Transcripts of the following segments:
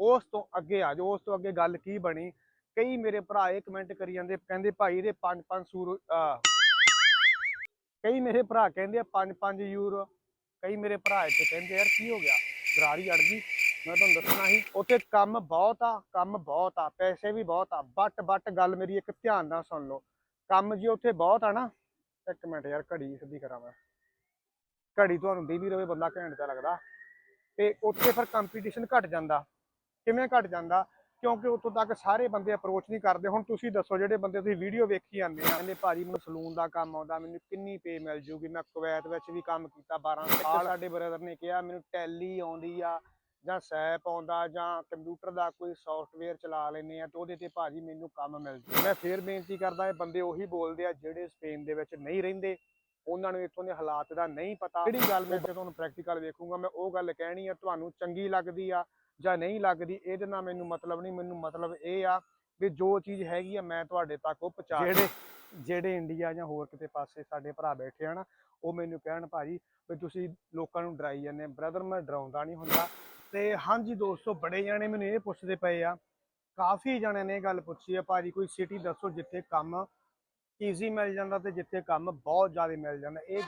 ਉਸ ਤੋਂ ਅੱਗੇ ਆ ਜਾਓ, ਉਸ ਤੋਂ ਅੱਗੇ ਗੱਲ ਕੀ ਬਣੀ? ਕਈ ਮੇਰੇ ਭਰਾ ਇਹ ਕਮੈਂਟ ਕਰੀ ਜਾਂਦੇ, ਕਹਿੰਦੇ ਭਾਈ ਇਹਦੇ 5-5 ਸੂਰ ਅਹ ਕਈ ਮੇਰੇ ਭਰਾ ਕਹਿੰਦੇ ਆ 5-5 ਯੂਰੋ। ਕਈ ਮੇਰੇ ਭਰਾ ਇੱਥੇ ਕਹਿੰਦੇ ਯਾਰ ਕੀ ਹੋ ਗਿਆ? ਗਰਾਰੀ ਅੜ ਗਈ। ਮੈਂ ਤੁਹਾਨੂੰ ਦੱਸਣਾ ਸੀ, ਉੱਥੇ ਕੰਮ ਬਹੁਤ ਆ, ਕੰਮ ਬਹੁਤ ਆ, ਪੈਸੇ ਵੀ ਬਹੁਤ ਆ। ਬਟ ਬਟ ਗੱਲ ਮੇਰੀ ਇੱਕ ਧਿਆਨ ਨਾਲ ਸੁਣ ਲਓ। ਕੰਮ ਜੀ ਉੱਥੇ ਬਹੁਤ ਆ ਨਾ। ਇੱਕ ਮਿੰਟ ਯਾਰ, ਘੜੀ ਸਿੱਧੀ ਕਰਾਂ ਮੈਂ। ਘੜੀ ਤੁਹਾਨੂੰ ਦੇ ਵੀ ਰਵੇ ਬੰਦਾ ਘੈਂਟ ਤਾਂ ਲੱਗਦਾ। ਤੇ ਉੱਥੇ ਫਿਰ ਕੰਪੀਟੀਸ਼ਨ ਘਟ ਜਾਂਦਾ। ਕਿਵੇਂ ਘਟ ਜਾਂਦਾ ਕਿਉਂਕਿ ਉੱਥੋਂ ਤੱਕ ਸਾਰੇ ਬੰਦੇ ਅਪਰੋਚ ਨਹੀਂ ਕਰਦੇ। ਹੁਣ ਤੁਸੀਂ ਦੱਸੋ ਜਿਹੜੇ ਬੰਦੇ ਤੁਸੀਂ ਵੀਡੀਓ ਵੇਖੀ ਜਾਂਦੇ ਆ ਕਹਿੰਦੇ ਭਾਜੀ ਮੈਨੂੰ ਸਲੂਨ ਦਾ ਕੰਮ ਆਉਂਦਾ ਮੈਨੂੰ ਕਿੰਨੀ ਪੇ ਮਿਲ ਜੂਗੀ ਮੈਂ ਕੁਵੈਤ ਵਿੱਚ ਵੀ ਕੰਮ ਕੀਤਾ 12 ਸਾਲ। ਸਾਡੇ ਬ੍ਰਦਰ ਨੇ ਕਿਹਾ ਮੈਨੂੰ ਟੈਲੀ ਆਉਂਦੀ ਆ ਜਾਂ ਸੈਪ ਆਉਂਦਾ ਜਾਂ ਕੰਪਿਊਟਰ ਦਾ ਕੋਈ ਸੌਫਟਵੇਅਰ ਚਲਾ ਲੈਨੇ ਆ ਤੇ ਉਹਦੇ ਤੇ ਭਾਜੀ ਮੈਨੂੰ ਕੰਮ ਮਿਲ ਜੂ। ਮੈਂ ਫੇਰ ਬੇਨਤੀ ਕਰਦਾ ਇਹ ਬੰਦੇ ਉਹੀ ਬੋਲਦੇ ਆ ਜਿਹੜੇ ਸਪੇਨ ਦੇ ਵਿੱਚ ਨਹੀਂ ਰਹਿੰਦੇ। ਉਹਨਾਂ ਨੂੰ ਇੱਥੋਂ ਦੇ ਹਾਲਾਤ ਦਾ ਨਹੀਂ ਪਤਾ। ਜਿਹੜੀ ਗੱਲ ਮੈਂ ਤੁਹਾਨੂੰ ਪ੍ਰੈਕਟੀਕਲ ਵੇਖੂੰਗਾ ਮੈਂ ਉਹ ਗੱਲ ਕਹਿਣੀ ਆ ਤੁਹਾਨੂੰ ਚੰਗੀ ਲੱਗਦੀ ਆ ਜਾਂ ਨਹੀਂ ਲੱਗਦੀ ਇਹਦੇ ਨਾਲ ਮੈਨੂੰ ਮਤਲਬ ਨਹੀਂ ਮੈਨੂੰ ਮਤਲਬ ਇਹ ਆ ਵੀ ਜੋ ਚੀਜ਼ ਹੈਗੀ ਆ ਮੈਂ ਤੁਹਾਡੇ ਤੱਕ ਉਹ ਪਹੁੰਚਾ ਜਿਹੜੇ ਜਿਹੜੇ ਇੰਡੀਆ ਜਾਂ ਹੋਰ ਕਿਤੇ ਪਾਸੇ ਸਾਡੇ ਭਰਾ ਬੈਠੇ ਆ ਨਾ ਉਹ ਮੈਨੂੰ ਕਹਿਣ ਭਾਜੀ ਵੀ ਤੁਸੀਂ ਲੋਕਾਂ ਨੂੰ ਡਰਾਈ ਜਾਂਦੇ ਬ੍ਰਦਰ ਮੈਂ ਡਰਾਉਂਦਾ ਨਹੀਂ ਹੁੰਦਾ। ਤੇ ਹਾਂਜੀ ਦੋਸਤੋ ਬੜੇ ਜਾਣੇ ਮੈਨੂੰ ਇਹ ਪੁੱਛਦੇ ਪਏ ਆ। ਕਾਫੀ ਜਣਿਆਂ ਨੇ ਇਹ ਗੱਲ ਪੁੱਛੀ ਆ ਭਾਜੀ ਕੋਈ ਸਿਟੀ ਦੱਸੋ ਜਿੱਥੇ ਕੰਮ ਈਜ਼ੀ ਮਿਲ ਜਾਂਦਾ ਤੇ ਜਿੱਥੇ ਕੰਮ ਬਹੁਤ ਜ਼ਿਆਦਾ ਮਿਲ ਜਾਂਦਾ। ਇਹ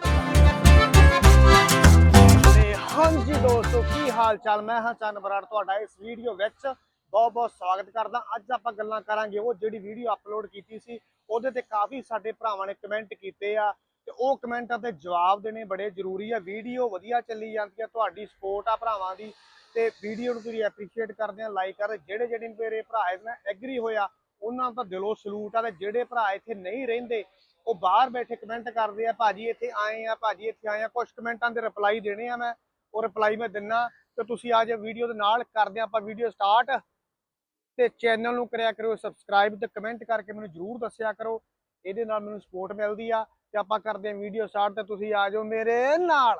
ਤੇ ਹਾਂਜੀ ਦੋਸਤੋ, ਕੀ ਹਾਲ ਚਾਲ ਮੈਂ ਹਾਂ ਚੰਨ ਬਰਾੜ ਤੁਹਾਡਾ ਇਸ ਵੀਡੀਓ ਵਿੱਚ। ਬਹੁਤ ਬਹੁਤ ਸਵਾਗਤ ਕਰਦਾ। ਅੱਜ ਆਪਾਂ ਗੱਲਾਂ ਕਰਾਂਗੇ ਉਹ ਜਿਹੜੀ ਵੀਡੀਓ ਅਪਲੋਡ ਕੀਤੀ ਸੀ, ਉਹਦੇ ਤੇ ਕਾਫੀ ਸਾਡੇ ਭਰਾਵਾਂ ਨੇ ਕਮੈਂਟ ਕੀਤੇ ਆ। ਤੇ ਉਹ ਕਮੈਂਟਾਂ ਤੇ ਜਵਾਬ ਦੇਣੇ ਬੜੇ ਜ਼ਰੂਰੀ ਆ। ਵੀਡੀਓ ਵਧੀਆ ਚੱਲੀ ਜਾਂਦੀ ਆ ਤੁਹਾਡੀ ਸਪੋਰਟ ਆ ਭਰਾਵਾਂ ਦੀ। ਤੇ ਵੀਡੀਓ ਨੂੰ ਤੁਸੀਂ ਐਪਰੀਸ਼ੀਏਟ ਕਰਦੇ ਆ ਲਾਈਕ ਕਰ ਜਿਹੜੇ ਜਿਹੜੇ ਮੇਰੇ ਭਰਾ ਇਹਦੇ ਨਾਲ ਐਗਰੀ ਹੋਇਆ ਉਹਨਾਂ ਦਾ ਦਿਲੋਂ ਸਲੂਟ ਆ। ਤੇ ਜਿਹੜੇ ਭਰਾ ਇੱਥੇ ਨਹੀਂ ਰਹਿੰਦੇ ਉਹ ਬਾਹਰ ਬੈਠੇ ਕਮੈਂਟ ਕਰਦੇ ਆ, ਭਾਜੀ ਇੱਥੇ ਆਏ ਆ, ਭਾਜੀ ਇੱਥੇ ਆਏ ਆ ਕੁਝ ਕਮੈਂਟਾਂ ਦੇ ਰਿਪਲਾਈ ਦੇਣੇ ਆ ਮੈਂ, ਉਹ ਰਿਪਲਾਈ ਮੈਂ ਦਿੰਨਾ। ਤੇ ਤੁਸੀਂ ਆ ਜਾ ਵੀਡੀਓ ਦੇ ਨਾਲ ਕਰਦੇ ਆ, ਆਪਾਂ ਵੀਡੀਓ ਸਟਾਰਟ ਤੇ ਚੈਨਲ ਨੂੰ ਕਰਿਆ ਕਰੋ ਸਬਸਕ੍ਰਾਈਬ ਤੇ ਕਮੈਂਟ ਕਰਕੇ ਮੈਨੂੰ ਜਰੂਰ ਦੱਸਿਆ ਕਰੋ। ਇਹਦੇ ਨਾਲ ਮੈਨੂੰ ਸਪੋਰਟ ਮਿਲਦੀ ਆ ਤੇ ਆਪਾਂ ਕਰਦੇ ਆ ਵੀਡੀਓ ਸਟਾਰਟ ਤੇ ਤੁਸੀਂ ਆ ਜਾਓ ਮੇਰੇ ਨਾਲ।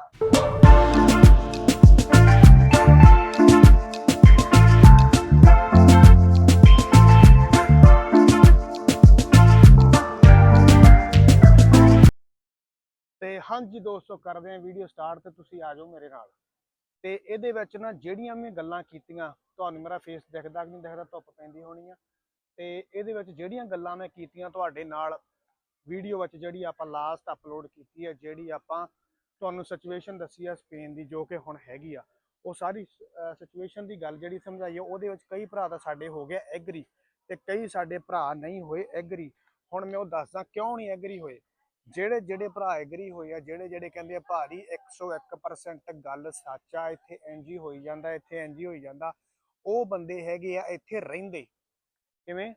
ਹਾਂਜੀ ਦੋਸਤੋ, ਕਰਦੇ ਆ ਵੀਡੀਓ ਸਟਾਰਟ ਤੇ ਤੁਸੀਂ ਆ ਜਾਓ ਮੇਰੇ ਨਾਲ। ਤੇ ਇਹਦੇ ਵਿੱਚ ਨਾ ਜਿਹੜੀਆਂ ਮੈਂ ਗੱਲਾਂ ਕੀਤੀਆਂ, ਤੁਹਾਨੂੰ ਮੇਰਾ ਫੇਸ ਦਿਖਦਾ ਕਿ ਨਹੀਂ ਦਿਖਦਾ, ਧੁੱਪ ਪੈਂਦੀ ਹੋਣੀ ਆ। ਤੇ ਇਹਦੇ ਵਿੱਚ ਜਿਹੜੀਆਂ ਗੱਲਾਂ ਮੈਂ ਕੀਤੀਆਂ ਤੁਹਾਡੇ ਨਾਲ ਵੀਡੀਓ ਵਿੱਚ ਜਿਹੜੀ ਆਪਾਂ ਲਾਸਟ ਅਪਲੋਡ ਕੀਤੀ ਹੈ ਜਿਹੜੀ ਆਪਾਂ ਤੁਹਾਨੂੰ ਸਿਚੁਏਸ਼ਨ ਦੱਸੀ ਆ ਸਪੇਨ ਦੀ, ਜੋ ਕਿ ਹੁਣ ਹੈਗੀ ਆ। ਉਹ ਸਾਰੀ ਸਿਚੁਏਸ਼ਨ ਦੀ ਗੱਲ ਜਿਹੜੀ ਸਮਝਾਈ ਆ, ਉਹਦੇ ਵਿੱਚ ਕਈ ਭਰਾ ਤਾਂ ਸਾਡੇ ਹੋ ਗਿਆ ਐਗਰੀ ਤੇ ਕਈ ਸਾਡੇ ਭਰਾ ਨਹੀਂ ਹੋਏ ਐਗਰੀ। ਹੁਣ ਮੈਂ ਉਹ ਦੱਸਦਾ ਕਿਉਂ ਨਹੀਂ ਐਗਰੀ ਹੋਏ? ਜਿਹੜੇ ਜਿਹੜੇ ਭਰਾ ਐਗਰੀ ਹੋਏ ਆ, ਜਿਹੜੇ ਜਿਹੜੇ ਕਹਿੰਦੇ ਆ ਭਾਰੀ 101% ਗੱਲ ਸੱਚ ਆ, ਇੱਥੇ ਇੰਜ ਹੀ ਹੋਈ ਜਾਂਦਾ, ਇੱਥੇ ਇੰਜ ਹੀ ਹੋਈ ਜਾਂਦਾ, ਉਹ ਬੰਦੇ ਹੈਗੇ ਆ ਇੱਥੇ ਰਹਿੰਦੇ। ਕਿਵੇਂ?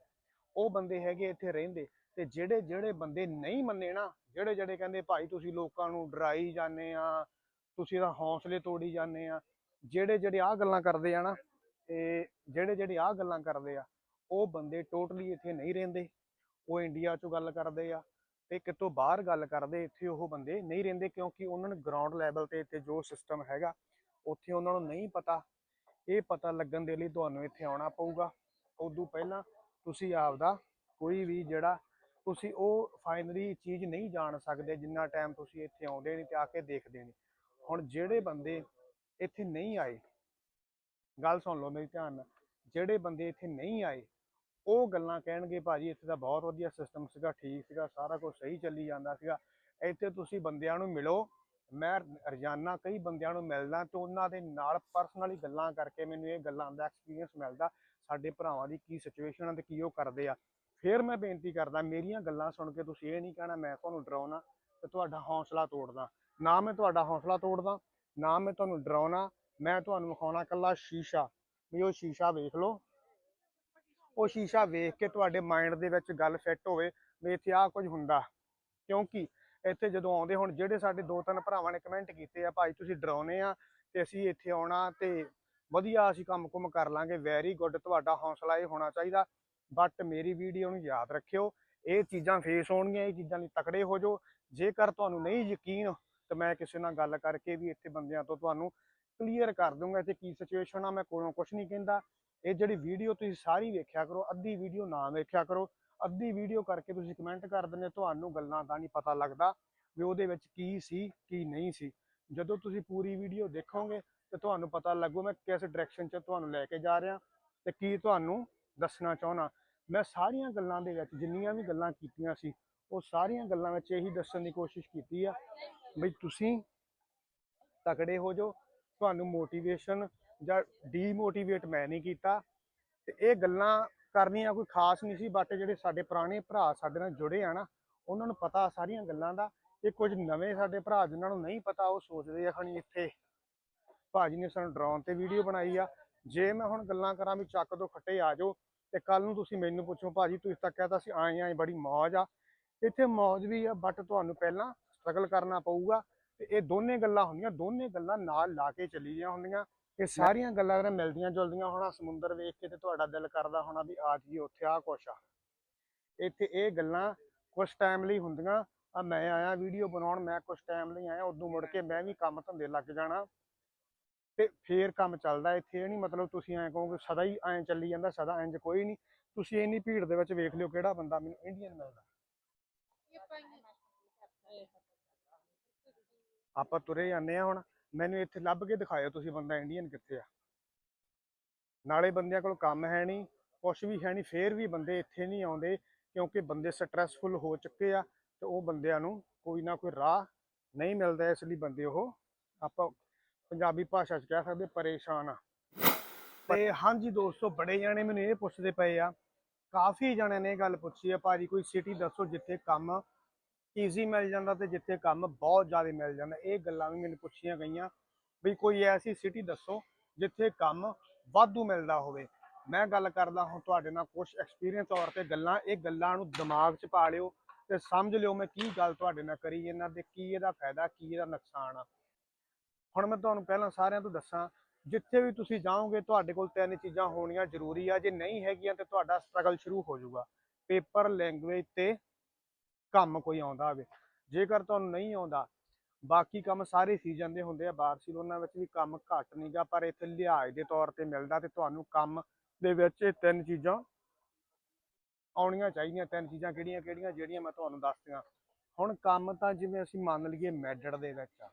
ਉਹ ਬੰਦੇ ਹੈਗੇ ਇੱਥੇ ਰਹਿੰਦੇ ਤੇ ਜਿਹੜੇ ਜਿਹੜੇ ਬੰਦੇ ਨਹੀਂ ਮੰਨੇ ਨਾ, ਜਿਹੜੇ ਜਿਹੜੇ ਕਹਿੰਦੇ ਭਾਈ ਤੁਸੀਂ ਲੋਕਾਂ ਨੂੰ ਡਰਾਈ ਜਾਂਦੇ ਆ, ਤੁਸੀਂ ਤਾਂ ਹੌਸਲੇ ਤੋੜੀ ਜਾਂਦੇ ਆ, ਜਿਹੜੇ ਜਿਹੜੇ ਆ ਗੱਲਾਂ ਕਰਦੇ ਆ ਨਾ, ਤੇ ਜਿਹੜੇ ਜਿਹੜੇ ਆ ਗੱਲਾਂ ਕਰਦੇ ਆ, ਉਹ ਬੰਦੇ ਟੋਟਲੀ ਇੱਥੇ ਨਹੀਂ ਰਹਿੰਦੇ। ਉਹ ਇੰਡੀਆ ਚੋਂ ਗੱਲ ਕਰਦੇ ਆ ਤੇ ਕਿਤੋਂ ਬਾਹਰ ਗੱਲ ਕਰਦੇ ਇੱਥੇ ਉਹ ਬੰਦੇ ਨਹੀਂ ਰਹਿੰਦੇ ਕਿਉਂਕਿ ਉਹਨਾਂ ਨੂੰ ਗਰਾਊਂਡ ਲੈਵਲ ਤੇ ਇੱਥੇ ਜੋ ਸਿਸਟਮ ਹੈਗਾ, ਉੱਥੇ ਉਹਨਾਂ ਨੂੰ ਨਹੀਂ ਪਤਾ। ਇਹ ਪਤਾ ਲੱਗਣ ਦੇ ਲਈ ਤੁਹਾਨੂੰ ਇੱਥੇ ਆਉਣਾ ਪਊਗਾ। ਉਦੋਂ ਪਹਿਲਾਂ ਤੁਸੀਂ ਆਪਦਾ ਕੋਈ ਵੀ ਜਿਹੜਾ ਤੁਸੀਂ ਉਹ ਫਾਈਨਲੀ ਚੀਜ਼ ਨਹੀਂ ਜਾਣ ਸਕਦੇ ਜਿੰਨਾ ਟਾਈਮ ਤੁਸੀਂ ਇੱਥੇ ਆਉਂਦੇ ਨਹੀਂ ਤੇ ਆ ਕੇ ਦੇਖਦੇ ਨਹੀਂ। ਹੁਣ ਜਿਹੜੇ ਬੰਦੇ ਇੱਥੇ ਨਹੀਂ ਆਏ, ਗੱਲ ਸੁਣ ਲਓ ਮੇਰੀ ਧਿਆਨ ਨਾਲ, ਜਿਹੜੇ ਬੰਦੇ ਇੱਥੇ ਨਹੀਂ ਆਏ ਉਹ ਗੱਲਾਂ ਕਹਿਣਗੇ ਭਾਜੀ, ਇੱਥੇ ਦਾ ਬਹੁਤ ਵਧੀਆ ਸਿਸਟਮ ਸੀਗਾ, ਠੀਕ ਸੀਗਾ, ਸਾਰਾ ਕੁਝ ਸਹੀ ਚੱਲੀ ਜਾਂਦਾ ਸੀਗਾ। ਇੱਥੇ ਤੁਸੀਂ ਬੰਦਿਆਂ ਨੂੰ ਮਿਲੋ, ਮੈਂ ਰੋਜ਼ਾਨਾ ਕਈ ਬੰਦਿਆਂ ਨੂੰ ਮਿਲਦਾ ਤੇ ਉਹਨਾਂ ਦੇ ਨਾਲ ਪਰਸਨਲੀ ਗੱਲਾਂ ਕਰਕੇ ਮੈਨੂੰ ਇਹ ਗੱਲਾਂ ਦਾ ਐਕਸਪੀਰੀਅੰਸ ਮਿਲਦਾ, ਸਾਡੇ ਭਰਾਵਾਂ ਦੀ ਕੀ ਸਿਚੁਏਸ਼ਨ ਆ ਤੇ ਕੀ ਉਹ ਕਰਦੇ ਆ। ਫਿਰ ਮੈਂ ਬੇਨਤੀ ਕਰਦਾ, ਮੇਰੀਆਂ ਗੱਲਾਂ ਸੁਣ ਕੇ ਤੁਸੀਂ ਇਹ ਨਹੀਂ ਕਹਿਣਾ, ਮੈਂ ਤੁਹਾਨੂੰ ਡਰਾਉਣਾ ਤੇ ਤੁਹਾਡਾ ਹੌਸਲਾ ਤੋੜਦਾ। ਨਾ ਮੈਂ ਤੁਹਾਡਾ ਹੌਸਲਾ ਤੋੜਦਾ, ਨਾ ਮੈਂ ਤੁਹਾਨੂੰ ਡਰਾਉਣਾ, ਮੈਂ ਤੁਹਾਨੂੰ ਵਿਖਾਉਣਾ ਕੱਲਾ ਸ਼ੀਸ਼ਾ। ਵੀ ਉਹ ਸ਼ੀਸ਼ਾ ਵੇਖ ਲਓ ਉਹ ਸ਼ੀਸ਼ਾ ਵੇਖ ਕੇ ਤੁਹਾਡੇ ਮਾਈਂਡ ਦੇ ਵਿੱਚ ਗੱਲ ਫਿੱਟ ਹੋਵੇ ਵੀ ਇੱਥੇ ਆਹ ਕੁਝ ਹੁੰਦਾ। ਕਿਉਂਕਿ ਇੱਥੇ ਜਦੋਂ ਆਉਂਦੇ ਹੁਣ ਜਿਹੜੇ ਸਾਡੇ ਦੋ ਤਿੰਨ ਭਰਾਵਾਂ ਨੇ ਕਮੈਂਟ ਕੀਤੇ ਆ, ਭਾਈ ਤੁਸੀਂ ਡਰਾਉਨੇ ਆ ਤੇ ਅਸੀਂ ਇੱਥੇ ਆਉਣਾ ਤੇ ਵਧੀਆ ਅਸੀਂ ਕੰਮ-ਕੁਮ ਕਰ ਲਾਂਗੇ ਵੈਰੀ ਗੁੱਡ ਤੁਹਾਡਾ ਹੌਸਲਾ ਇਹ ਹੋਣਾ ਚਾਹੀਦਾ। ਬਟ ਮੇਰੀ ਵੀਡੀਓ ਨੂੰ ਯਾਦ ਰੱਖਿਓ, ਇਹ ਚੀਜ਼ਾਂ ਫੇਸ ਹੋਣਗੀਆਂ, ਇਹ ਚੀਜ਼ਾਂ ਲਈ ਤਕੜੇ ਹੋ ਜਾਓ। ਜੇਕਰ ਤੁਹਾਨੂੰ ਨਹੀਂ ਯਕੀਨ, ਤਾਂ ਮੈਂ ਕਿਸੇ ਨਾਲ ਗੱਲ ਕਰਕੇ ਵੀ ਇੱਥੇ ਬੰਦਿਆਂ ਤੋਂ ਤੁਹਾਨੂੰ ਕਲੀਅਰ ਕਰ ਦੂੰਗਾ ਇੱਥੇ ਕੀ ਸਿਚੁਏਸ਼ਨ ਆ, ਮੈਂ ਕੋਲੋਂ ਕੁਝ ਨਹੀਂ ਕਹਿੰਦਾ। ਇਹ ਜਿਹੜੀ ਵੀਡੀਓ ਤੁਸੀਂ ਸਾਰੀ ਵੇਖਿਆ ਕਰੋ, ਅੱਧੀ ਵੀਡੀਓ ਨਾ ਵੇਖਿਆ ਕਰੋ, ਅੱਧੀ ਵੀਡੀਓ ਕਰਕੇ ਤੁਸੀਂ ਕਮੈਂਟ ਕਰ ਦਿੰਦੇ ਤੁਹਾਨੂੰ ਗੱਲਾਂ ਦਾ ਨਹੀਂ ਪਤਾ ਲੱਗਦਾ ਵੀ ਉਹਦੇ ਵਿੱਚ ਕੀ ਸੀ, ਕੀ ਨਹੀਂ ਸੀ। ਜਦੋਂ ਤੁਸੀਂ ਪੂਰੀ ਵੀਡੀਓ ਦੇਖੋਗੇ ਤੇ ਤੁਹਾਨੂੰ ਪਤਾ ਲੱਗੂ ਮੈਂ ਕਿਸ ਡਾਇਰੈਕਸ਼ਨ 'ਚ ਤੁਹਾਨੂੰ ਲੈ ਕੇ ਜਾ ਰਿਹਾ ਤੇ ਕੀ ਤੁਹਾਨੂੰ ਦੱਸਣਾ ਚਾਹੁੰਦਾ। ਮੈਂ ਸਾਰੀਆਂ ਗੱਲਾਂ ਦੇ ਵਿੱਚ ਜਿੰਨੀਆਂ ਵੀ ਗੱਲਾਂ ਕੀਤੀਆਂ ਸੀ, ਉਹ ਸਾਰੀਆਂ ਗੱਲਾਂ ਵਿੱਚ ਇਹੀ ਦੱਸਣ ਦੀ ਕੋਸ਼ਿਸ਼ ਕੀਤੀ ਆ ਬਈ ਤੁਸੀਂ ਤਕੜੇ ਹੋ ਜਾਓ, ਤੁਹਾਨੂੰ ਮੋਟੀਵੇਸ਼ਨ ਜਾਂ ਡੀਮੋਟੀਵੇਟ ਮੈਂ ਨਹੀਂ ਕੀਤਾ ਤੇ ਇਹ ਗੱਲਾਂ ਕਰਨੀਆਂ ਕੋਈ ਖਾਸ ਨਹੀਂ ਸੀ ਬਟ ਜਿਹੜੇ ਸਾਡੇ ਪੁਰਾਣੇ ਭਰਾ ਸਾਡੇ ਨਾਲ ਜੁੜੇ ਆ ਨਾ, ਉਹਨਾਂ ਨੂੰ ਪਤਾ ਸਾਰੀਆਂ ਗੱਲਾਂ ਦਾ, ਇਹ ਕੁਝ ਨਵੇਂ ਸਾਡੇ ਭਰਾ ਜਿਨ੍ਹਾਂ ਨੂੰ ਨਹੀਂ ਪਤਾ, ਉਹ ਸੋਚਦੇ ਆ ਖਣੀ ਇੱਥੇ। ਭਾਜੀ ਨੇ ਸਾਨੂੰ ਡਰਾਉਣ ਤੇ ਵੀਡੀਓ ਬਣਾਈ ਆ। ਜੇ ਮੈਂ ਹੁਣ ਗੱਲਾਂ ਕਰਾਂ ਵੀ ਚੱਕ ਦੋ ਖੱਟੇ ਆ ਜਾਓ, ਤੇ ਕੱਲ ਨੂੰ ਤੁਸੀਂ ਮੈਨੂੰ ਪੁੱਛੋ, ਭਾਜੀ, ਤੁਸੀਂ ਤਾਂ ਕਹਿਤਾ ਸੀ ਆਏ ਆਏ, ਬੜੀ ਮੌਜ ਆ। ਇੱਥੇ ਮੌਜ ਵੀ ਆ ਬਟ ਤੁਹਾਨੂੰ ਪਹਿਲਾਂ ਸਟਰਗਲ ਕਰਨਾ ਪਊਗਾ ਤੇ ਇਹ ਦੋਨੇ ਗੱਲਾਂ ਹੁੰਦੀਆਂ, ਦੋਨੇ ਗੱਲਾਂ ਨਾਲ ਲਾ ਕੇ ਚੱਲੀਆਂ ਹੁੰਦੀਆਂ। ਇਹ ਸਾਰੀਆਂ ਗੱਲਾਂ ਜਿਹੜੇ ਮਿਲਦੀਆਂ ਜੁਲਦੀਆਂ ਹੋਣਾ ਸਮੁੰਦਰ ਵੇਖ ਕੇ ਤੇ ਤੁਹਾਡਾ ਦਿਲ ਕਰਦਾ ਹੋਣਾ ਵੀ ਆ ਜੀ ਉੱਥੇ ਆ ਕੁਛ ਆ। ਇੱਥੇ ਇਹ ਗੱਲਾਂ ਕੁਝ ਟਾਈਮ ਲਈ ਹੁੰਦੀਆਂ। ਆ ਮੈਂ ਆਇਆ ਵੀਡੀਓ ਬਣਾਉਣ ਮੈਂ ਕੁਝ ਟਾਈਮ ਲਈ ਆਇਆ ਉਦੋਂ ਮੁੜ ਕੇ ਮੈਂ ਵੀ ਕੰਮ ਧੰਦੇ ਲੱਗ ਜਾਣਾ। ਤੇ ਫੇਰ ਕੰਮ ਚੱਲਦਾ ਇੱਥੇ ਇਹ ਨਹੀਂ ਮਤਲਬ ਤੁਸੀਂ ਐਂ ਕਹੋਗੇ ਸਦਾ ਹੀ ਐਂ ਚੱਲੀ ਜਾਂਦਾ ਸਦਾ ਇੰਜ ਕੋਈ ਨਹੀਂ ਤੁਸੀਂ ਇੰਨੀ ਭੀੜ ਦੇ ਵਿੱਚ ਵੇਖ ਲਿਓ ਕਿਹੜਾ ਬੰਦਾ ਮੈਨੂੰ ਇੰਡੀਅਨ ਮਿਲਦਾ। ਆਪਾਂ ਤੁਰੇ ਜਾਂਦੇ ਆ ਹੁਣ। ਮੈਨੂੰ ਇੱਥੇ ਲੱਭ ਕੇ ਦਿਖਾਇਓ ਤੁਸੀਂ ਬੰਦਾ ਇੰਡੀਅਨ ਕਿੱਥੇ ਆ। ਨਾਲੇ ਬੰਦਿਆਂ ਕੋਲ ਕੰਮ ਹੈ ਨਹੀਂ ਕੁਛ ਵੀ ਹੈ ਨਹੀਂ ਫੇਰ ਵੀ ਬੰਦੇ ਇੱਥੇ ਨਹੀਂ ਆਉਂਦੇ ਕਿਉਂਕਿ ਬੰਦੇ ਸਟ੍ਰੈਸਫੁਲ ਹੋ ਚੁੱਕੇ ਆ ਤੇ ਉਹ ਬੰਦਿਆਂ ਨੂੰ ਕੋਈ ਨਾ ਕੋਈ ਰਾਹ ਨਹੀਂ ਮਿਲਦਾ ਇਸ ਲਈ ਬੰਦੇ ਉਹ ਆਪਾਂ ਪੰਜਾਬੀ ਭਾਸ਼ਾ 'ਚ ਕਹਿ ਸਕਦੇ ਪਰੇਸ਼ਾਨ ਆ। ਤੇ ਹਾਂਜੀ ਦੋਸਤੋ ਬੜੇ ਜਾਣੇ ਮੈਨੂੰ ਇਹ ਪੁੱਛਦੇ ਪਏ ਆ ਕਾਫੀ ਜਣਿਆਂ ਨੇ ਇਹ ਗੱਲ ਪੁੱਛੀ ਆ ਭਾਜੀ ਕੋਈ ਸਿਟੀ ਦੱਸੋ ਜਿੱਥੇ ਕੰਮ ਈਜ਼ੀ ਮਿਲ ਜਾਂਦਾ ਤੇ ਜਿੱਥੇ ਕੰਮ ਬਹੁਤ ਜ਼ਿਆਦਾ ਮਿਲ ਜਾਂਦਾ। ਇਹ ਗੱਲਾਂ ਵੀ ਮੈਨੂੰ ਪੁੱਛੀਆਂ ਗਈਆਂ ਵੀ ਕੋਈ ਐਸੀ ਸਿਟੀ ਦੱਸੋ ਜਿੱਥੇ ਕੰਮ ਵਾਧੂ ਮਿਲਦਾ ਹੋਵੇ। ਮੈਂ ਗੱਲ ਕਰਦਾ ਹਾਂ ਤੁਹਾਡੇ ਨਾਲ ਕੁਝ ਐਕਸਪੀਰੀਅੰਸ ਤੌਰ ਤੇ ਗੱਲਾਂ, ਇਹ ਗੱਲਾਂ ਨੂੰ ਦਿਮਾਗ 'ਚ ਪਾ ਲਿਓ ਤੇ ਸਮਝ ਲਿਓ ਮੈਂ ਕੀ ਗੱਲ ਤੁਹਾਡੇ ਨਾਲ ਕਰੀ ਇਹਨਾਂ ਦੇ, ਕੀ ਇਹਦਾ ਫਾਇਦਾ, ਕੀ ਇਹਦਾ ਨੁਕਸਾਨ ਆ। ਹੁਣ ਮੈਂ ਤੁਹਾਨੂੰ ਪਹਿਲਾਂ ਸਾਰਿਆਂ ਤੋਂ ਦੱਸਾਂ, ਜਿੱਥੇ ਵੀ ਤੁਸੀਂ ਜਾਓਗੇ ਤੁਹਾਡੇ ਕੋਲ ਤਿੰਨ ਚੀਜ਼ਾਂ ਹੋਣੀਆਂ ਜ਼ਰੂਰੀ ਆ, ਜੇ ਨਹੀਂ ਹੈਗੀਆਂ ਤੇ ਤੁਹਾਡਾ ਸਟਰਗਲ ਸ਼ੁਰੂ ਹੋ ਜਾਊਗਾ। ਪੇਪਰ ਲੈਂਗੁਏਜ ਤੇ ਕੰਮ ਕੋਈ ਆਉਂਦਾ ਹੋਵੇ, ਜੇਕਰ ਤੁਹਾਨੂੰ ਨਹੀਂ ਆਉਂਦਾ, ਬਾਕੀ ਕੰਮ ਸਾਰੇ ਸੀ ਜਾਂਦੇ ਹੁੰਦੇ ਆ ਬਾਰਸੀਲੋਨਾ ਵਿੱਚ ਵੀ ਕੰਮ ਘੱਟ ਨਹੀਂਗਾ ਪਰ ਇੱਥੇ ਲਿਹਾਜ਼ ਦੇ ਤੌਰ ਤੇ ਮਿਲਦਾ ਤੇ ਤੁਹਾਨੂੰ ਕੰਮ ਦੇ ਵਿੱਚ ਇਹ ਤਿੰਨ ਚੀਜ਼ਾਂ ਆਉਣੀਆਂ ਚਾਹੀਦੀਆਂ, ਤਿੰਨ ਚੀਜ਼ਾਂ ਕਿਹੜੀਆਂ ਕਿਹੜੀਆਂ ਜਿਹੜੀਆਂ ਮੈਂ ਤੁਹਾਨੂੰ ਦੱਸਦੀਆਂ ਹੁਣ ਕੰਮ ਤਾਂ ਜਿਵੇਂ ਅਸੀਂ ਮੰਨ ਲਈਏ ਮੈਡੜ ਦੇ ਵਿੱਚ ਆ।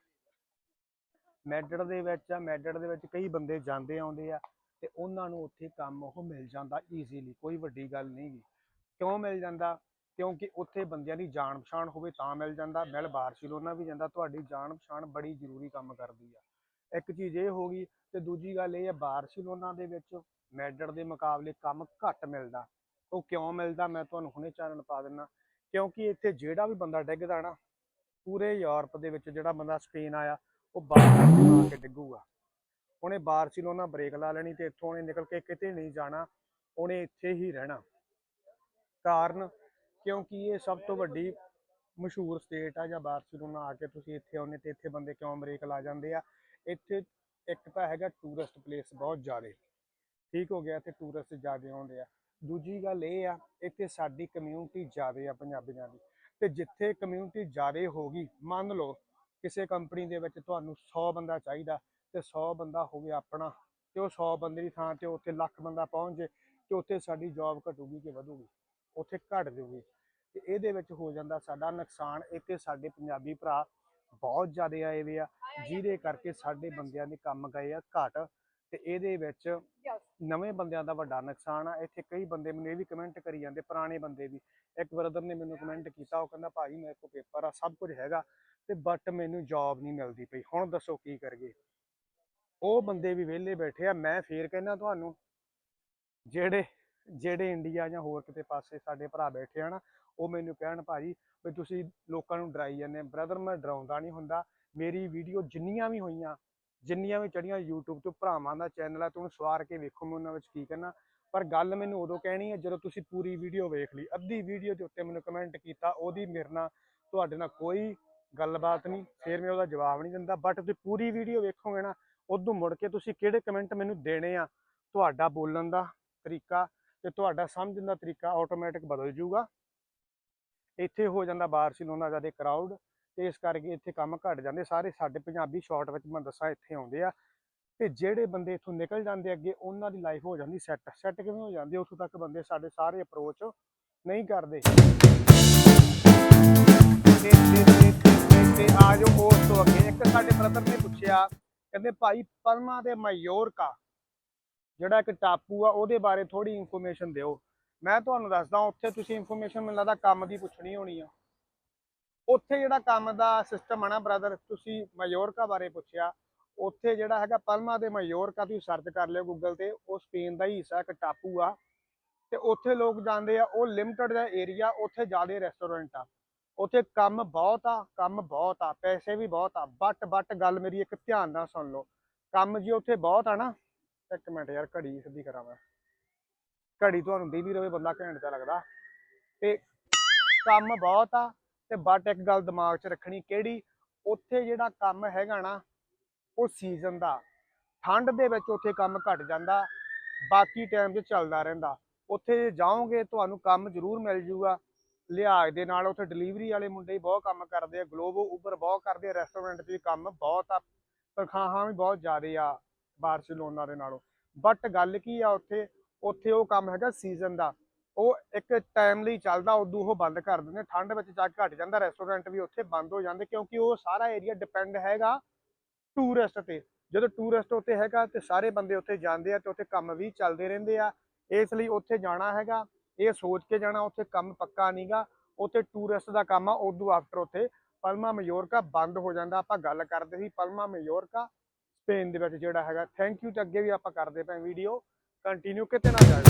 ਮੈਡੜ ਦੇ ਵਿੱਚ ਆ, ਮੈਡੜ ਦੇ ਵਿੱਚ ਕਈ ਬੰਦੇ ਜਾਂਦੇ ਆਉਂਦੇ ਆ ਤੇ ਉਹਨਾਂ ਨੂੰ ਉੱਥੇ ਕੰਮ ਉਹ ਮਿਲ ਜਾਂਦਾ ਈਜ਼ੀਲੀ ਕੋਈ ਵੱਡੀ ਗੱਲ ਨਹੀਂ ਗੀ। ਕਿਉਂ ਮਿਲ ਜਾਂਦਾ? ਕਿਉਂਕਿ ਉੱਥੇ ਬੰਦਿਆਂ ਦੀ ਜਾਣ ਪਛਾਣ ਹੋਵੇ ਤਾਂ ਮਿਲ ਜਾਂਦਾ, ਮਿਲ ਬਾਰਸੀਲੋਨਾ ਵੀ ਜਾਂਦਾ, ਤੁਹਾਡੀ ਜਾਣ ਪਛਾਣ ਬੜੀ ਜ਼ਰੂਰੀ ਕੰਮ ਕਰਦੀ ਆ। ਇੱਕ ਚੀਜ਼ ਇਹ ਹੋ ਗਈ ਤੇ ਦੂਜੀ ਗੱਲ ਇਹ ਹੈ ਬਾਰਸੀਲੋਨਾ ਦੇ ਵਿੱਚ ਮੈਡਰ ਦੇ ਮੁਕਾਬਲੇ ਕੰਮ ਘੱਟ ਮਿਲਦਾ। ਉਹ ਕਿਉਂ ਮਿਲਦਾ? ਮੈਂ ਤੁਹਾਨੂੰ ਹੁਣੇ ਚਾਨਣ ਪਾ ਦਿੰਦਾ ਕਿਉਂਕਿ ਇੱਥੇ ਜਿਹੜਾ ਵੀ ਬੰਦਾ ਡਿੱਗਦਾ ਨਾ, ਪੂਰੇ ਯੂਰਪ ਦੇ ਵਿੱਚ ਜਿਹੜਾ ਬੰਦਾ ਸਪੇਨ ਆਇਆ, ਉਹ ਬਾਹਰ ਆ ਕੇ ਡਿੱਗੂਗਾ। ਉਹਨੇ ਬਾਰਸੀਲੋਨਾ ਬ੍ਰੇਕ ਲਾ ਲੈਣੀ ਤੇ ਇੱਥੋਂ ਉਹਨੇ ਨਿਕਲ ਕੇ ਕਿਤੇ ਨਹੀਂ ਜਾਣਾ, ਉਹਨੇ ਇੱਥੇ ਹੀ ਰਹਿਣਾ। ਕਾਰਨ ਕਿਉਂਕਿ ਇਹ ਸਭ ਤੋਂ ਵੱਡੀ ਮਸ਼ਹੂਰ ਸਟੇਟ ਆ ਜਾਂ ਬਾਰਸੀਲੋਨਾ ਆ ਕੇ ਤੁਸੀਂ ਇੱਥੇ ਆਉਂਦੇ ਤੇ ਇੱਥੇ ਬੰਦੇ ਕਿਉਂ ਬ੍ਰੇਕ ਲਾ ਜਾਂਦੇ ਆ? ਇੱਥੇ ਇੱਕ ਤਾਂ ਹੈਗਾ ਟੂਰਿਸਟ ਪਲੇਸ ਬਹੁਤ ਜ਼ਿਆਦਾ। ਠੀਕ ਹੋ ਗਿਆ, ਇੱਥੇ ਟੂਰਿਸਟ ਜ਼ਿਆਦਾ ਆਉਂਦੇ ਆ। ਦੂਜੀ ਗੱਲ ਇਹ ਆ, ਇੱਥੇ ਸਾਡੀ ਕਮਿਊਨਿਟੀ ਜ਼ਿਆਦਾ ਆ ਪੰਜਾਬੀਆਂ ਦੀ। ਤੇ ਜਿੱਥੇ ਕਮਿਊਨਿਟੀ ਜ਼ਿਆਦਾ ਹੋਗੀ ਮੰਨ ਲਓ ਕਿਸੇ ਕੰਪਨੀ ਦੇ ਵਿੱਚ ਤੁਹਾਨੂੰ 100 ਬੰਦਾ ਚਾਹੀਦਾ ਤੇ 100 ਬੰਦਾ ਹੋਵੇ ਆਪਣਾ, ਤੇ ਉਹ 100 ਬੰਦੇ ਦੀ ਥਾਂ ਤੇ ਉੱਥੇ ਲੱਖ ਬੰਦਾ ਪਹੁੰਚ ਜੇ ਤੇ ਉੱਥੇ ਸਾਡੀ ਜੌਬ ਘਟੂਗੀ ਕਿ ਵਧੂਗੀ। ਉੱਥੇ ਘਟ ਜਾਊਗੀ ਤੇ ਇਹਦੇ ਵਿੱਚ ਹੋ ਜਾਂਦਾ ਸਾਡਾ ਨੁਕਸਾਨ। ਇੱਥੇ ਸਾਡੇ ਪੰਜਾਬੀ ਭਰਾ ਬਹੁਤ ਜ਼ਿਆਦਾ ਆਏ ਵੇ ਆ, ਜਿਹਦੇ ਕਰਕੇ ਸਾਡੇ ਬੰਦਿਆਂ ਦੇ ਕੰਮ ਗਏ ਆ ਘਟ। ਤੇ ਇਹਦੇ ਵਿੱਚ ਨਵੇਂ ਬੰਦਿਆਂ ਦਾ ਵੱਡਾ ਨੁਕਸਾਨ ਆ। ਇੱਥੇ ਕਈ ਬੰਦੇ ਮੈਨੂੰ ਇਹ ਵੀ ਕਮੈਂਟ ਕਰੀ ਜਾਂਦੇ, ਪੁਰਾਣੇ ਬੰਦੇ ਵੀ। ਇੱਕ ਬ੍ਰਦਰ ਨੇ ਮੈਨੂੰ ਕਮੈਂਟ ਕੀਤਾ, ਉਹ ਕਹਿੰਦਾ, ਭਾਈ, ਮੇਰੇ ਕੋਲ ਪੇਪਰ ਆ, ਸਭ ਕੁਝ ਹੈਗਾ, ਤੇ ਬਟ ਮੈਨੂੰ ਜੌਬ ਨਹੀਂ ਮਿਲਦੀ ਪਈ। ਹੁਣ ਦੱਸੋ ਕੀ ਕਰੀਏ? ਉਹ ਬੰਦੇ ਵੀ ਵਿਹਲੇ ਬੈਠੇ ਆ। ਮੈਂ ਫੇਰ ਕਹਿੰਦਾ ਤੁਹਾਨੂੰ, ਜਿਹੜੇ ਜਿਹੜੇ ਇੰਡੀਆ ਜਾਂ ਹੋਰ ਕਿਤੇ ਪਾਸੇ ਸਾਡੇ ਭਰਾ ਬੈਠੇ ਆ ਨਾ, ਉਹ ਮੈਨੂੰ ਕਹਿਣ ਭਾਜੀ ਵੀ ਤੁਸੀਂ ਲੋਕਾਂ ਨੂੰ ਡਰਾਈ ਜਾਂਦੇ ਬ੍ਰਦਰ ਮੈਂ ਡਰਾਉਂਦਾ ਨਹੀਂ ਹੁੰਦਾ। ਮੇਰੀ ਵੀਡੀਓ ਜਿੰਨੀਆਂ ਵੀ ਹੋਈਆਂ, ਜਿੰਨੀਆਂ ਵੀ ਚੜੀਆਂ YouTube ਤੋਂ ਭਰਾਵਾਂ ਦਾ ਚੈਨਲ ਆ, ਤੂੰ ਸਵਾਰ ਕੇ ਵੇਖੋ, ਮੈਂ ਉਹਨਾਂ ਵਿੱਚ ਕੀ ਕਰਨਾ ਪਰ ਗੱਲ ਮੈਨੂੰ ਉਦੋਂ ਕਹਿਣੀ ਹੈ ਜਦੋਂ ਤੁਸੀਂ ਪੂਰੀ ਵੀਡੀਓ ਵੇਖ ਲਈ। ਅੱਧੀ ਵੀਡੀਓ ਦੇ ਉੱਤੇ ਮੈਨੂੰ ਕਮੈਂਟ ਕੀਤਾ, ਉਹਦੀ ਮੇਰੇ ਨਾਲ ਤੁਹਾਡੇ ਨਾਲ ਕੋਈ ਗੱਲਬਾਤ ਨਹੀਂ, ਫਿਰ ਮੈਂ ਉਹਦਾ ਜਵਾਬ ਨਹੀਂ ਦਿੰਦਾ। ਬਟ ਤੁਸੀਂ ਪੂਰੀ ਵੀਡੀਓ ਵੇਖੋਗੇ ਨਾ, ਉਦੋਂ ਮੁੜ ਕੇ ਤੁਸੀਂ ਕਿਹੜੇ ਕਮੈਂਟ ਮੈਨੂੰ ਦੇਣੇ ਆ? ਤੁਹਾਡਾ ਬੋਲਣ ਦਾ ਤਰੀਕਾ ਤੇ ਤੁਹਾਡਾ ਸਮਝਣ ਦਾ ਤਰੀਕਾ ਆਟੋਮੈਟਿਕ ਬਦਲ ਜਾਊਗਾ। ਇੱਥੇ ਹੋ ਜਾਂਦਾ ਬਾਰਸੀਲੋਨਾ ਜ਼ਿਆਦਾ ਕਰਾਊਡ ਤੇ ਇਸ ਕਰਕੇ ਇੱਥੇ ਕੰਮ ਘਟ ਜਾਂਦੇ। ਸਾਰੇ ਸਾਡੇ ਪੰਜਾਬੀ ਸ਼ਾਰਟ ਵਿੱਚ ਮੈਂ ਦੱਸਾਂ, ਇੱਥੇ ਆਉਂਦੇ ਆ। ਤੇ ਜਿਹੜੇ ਬੰਦੇ ਇੱਥੋਂ ਨਿਕਲ ਜਾਂਦੇ ਅੱਗੇ, ਉਹਨਾਂ ਦੀ ਲਾਈਫ ਹੋ ਜਾਂਦੀ ਸੈੱਟ ਸੈੱਟ ਕਿਵੇਂ ਹੋ ਜਾਂਦੀ ਉੱਥੋਂ ਤੱਕ ਬੰਦੇ ਸਾਡੇ ਸਾਰੇ ਅਪਰੋਚ ਨਹੀਂ ਕਰਦੇ। ਤੇ ਤੇ ਆ ਜਾਓ ਉਸ ਤੋਂ ਅੱਗੇ। ਇੱਕ ਸਾਡੇ ਬ੍ਰਦਰ ਨੇ ਪੁੱਛਿਆ, ਕਹਿੰਦੇ ਭਾਈ ਪਲਮਾ ਦੇ ਮਾਯੋਰਕਾ ਜਿਹੜਾ ਇੱਕ ਟਾਪੂ ਆ, ਉਹਦੇ ਬਾਰੇ ਥੋੜੀ ਇਨਫੋਰਮੇਸ਼ਨ ਦਿਓ। ਮੈਂ ਤੁਹਾਨੂੰ ਦੱਸਦਾ, ਉੱਥੇ ਤੁਸੀਂ ਇਨਫੋਰਮੇਸ਼ਨ ਮੈਨੂੰ ਲੱਗਦਾ ਕੰਮ ਦੀ ਪੁੱਛਣੀ ਹੋਣੀ ਆ। ਉੱਥੇ ਜਿਹੜਾ ਕੰਮ ਦਾ ਸਿਸਟਮ ਆ ਨਾ ਬ੍ਰਦਰ ਤੁਸੀਂ ਮਯੋਰਕਾ ਬਾਰੇ ਪੁੱਛਿਆ। ਉੱਥੇ ਜਿਹੜਾ ਹੈਗਾ ਪਲਮਾ ਦੇ ਮਯੋਰਕਾ ਤੁਸੀਂ ਸਰਚ ਕਰ ਲਿਓ ਗੂਗਲ ਤੇ, ਉਹ ਸਪੇਨ ਦਾ ਹੀ ਹਿੱਸਾ, ਇੱਕ ਟਾਪੂ ਆ। ਤੇ ਉੱਥੇ ਲੋਕ ਜਾਂਦੇ ਆ, ਉਹ ਲਿਮਟਡ ਦਾ ਏਰੀਆ ਉੱਥੇ ਜ਼ਿਆਦਾ ਰੈਸਟੋਰੈਂਟ ਆ। ਉੱਥੇ ਕੰਮ ਬਹੁਤ ਆ, ਕੰਮ ਬਹੁਤ ਆ, ਪੈਸੇ ਵੀ ਬਹੁਤ ਆ। ਬਟ ਬਟ ਗੱਲ ਮੇਰੀ ਇੱਕ ਧਿਆਨ ਨਾਲ ਸੁਣ ਲਓ। ਕੰਮ ਜੀ ਉੱਥੇ ਬਹੁਤ ਆ ਨਾ। ਇੱਕ ਮਿੰਟ ਯਾਰ, ਘੜੀ ਸਿੱਧੀ ਕਰਾਂ ਮੈਂ। ਘੜੀ ਤੁਹਾਨੂੰ ਦੀ ਵੀ ਰਵੇ, ਬੰਦਾ ਘੈਂਟ ਜਿਹਾ ਲੱਗਦਾ। ਤੇ ਕੰਮ ਬਹੁਤ ਆ ਤੇ ਬਟ ਇੱਕ ਗੱਲ ਦਿਮਾਗ 'ਚ ਰੱਖਣੀ, ਕਿਹੜੀ? ਉੱਥੇ ਜਿਹੜਾ ਕੰਮ ਹੈਗਾ ਨਾ, ਉਹ ਸੀਜ਼ਨ ਦਾ। ਠੰਡ ਦੇ ਵਿੱਚ ਉੱਥੇ ਕੰਮ ਘਟ ਜਾਂਦਾ, ਬਾਕੀ ਟਾਈਮ 'ਚ ਚੱਲਦਾ ਰਹਿੰਦਾ। ਉੱਥੇ ਜੇ ਜਾਓਗੇ, ਤੁਹਾਨੂੰ ਕੰਮ ਜ਼ਰੂਰ ਮਿਲ ਜੂਗਾ। ਲਿਹਾਜ਼ ਦੇ ਨਾਲ ਉੱਥੇ ਡਿਲੀਵਰੀ ਵਾਲੇ ਮੁੰਡੇ ਬਹੁਤ ਕੰਮ ਕਰਦੇ ਆ ਗਲੋਬੋ ਉਬਰ ਬਹੁਤ ਕਰਦੇ ਆ ਰੈਸਟੋਰੈਂਟ 'ਚ ਵੀ ਕੰਮ ਬਹੁਤ ਆ। ਤਨਖਾਹਾਂ ਵੀ ਬਹੁਤ ਜ਼ਿਆਦੇ ਆ। ਬਾਰਸੀਲੋਨਾ ਦੇ ਨਾਲੋਂ। ਬਟ ਗੱਲ ਕੀ ਆ ਉੱਥੇ? ਉੱਥੇ ਉਹ ਕੰਮ ਹੈਗਾ ਸੀਜ਼ਨ ਦਾ। ਉਹ ਇੱਕ ਟਾਈਮ ਲਈ ਚੱਲਦਾ ਉਦੋਂ ਉਹ ਬੰਦ ਕਰ ਦਿੰਦੇ। ਠੰਡ ਵਿੱਚ ਜਾ ਕੇ ਘਟ ਜਾਂਦਾ ਰੈਸਟੋਰੈਂਟ ਵੀ ਉੱਥੇ ਬੰਦ ਹੋ ਜਾਂਦੇ ਕਿਉਂਕਿ ਉਹ ਸਾਰਾ ਏਰੀਆ ਡਿਪੈਂਡ ਹੈਗਾ ਟੂਰਿਸਟ ਤੇ। ਜਦੋਂ ਟੂਰਿਸਟ ਉੱਥੇ ਹੈਗਾ ਤੇ ਸਾਰੇ ਬੰਦੇ ਉੱਥੇ ਜਾਂਦੇ ਆ ਤੇ ਉੱਥੇ ਕੰਮ ਵੀ ਚੱਲਦੇ ਰਹਿੰਦੇ ਆ। ਇਸ ਲਈ ਉੱਥੇ ਜਾਣਾ ਹੈਗਾ। ਇਹ ਸੋਚ ਕੇ ਜਾਣਾ, ਉੱਥੇ ਕੰਮ ਪੱਕਾ ਨਹੀਂਗਾ। ਉੱਥੇ ਟੂਰਿਸਟ ਦਾ ਕੰਮ ਆ, ਉਦੋਂ ਆਫਟਰ ਉੱਥੇ ਪਲਮਾ ਮਯੋਰਕਾ ਬੰਦ ਹੋ ਜਾਂਦਾ। ਆਪਾਂ ਗੱਲ ਕਰਦੇ ਸੀ ਪਲਮਾ ਮਯੋਰਕਾ। ਸਪੇਨ ਦੇ ਵਿੱਚ ਜਿਹੜਾ ਹੈਗਾ ਥੈਂਕ ਯੂ ਤੇ ਅੱਗੇ ਵੀ ਆਪਾਂ ਕਰਦੇ ਪਏ ਵੀਡੀਓ ਕੰਟੀਨਿਊ ਕਿਤੇ ਨਾ ਜਾਇਓ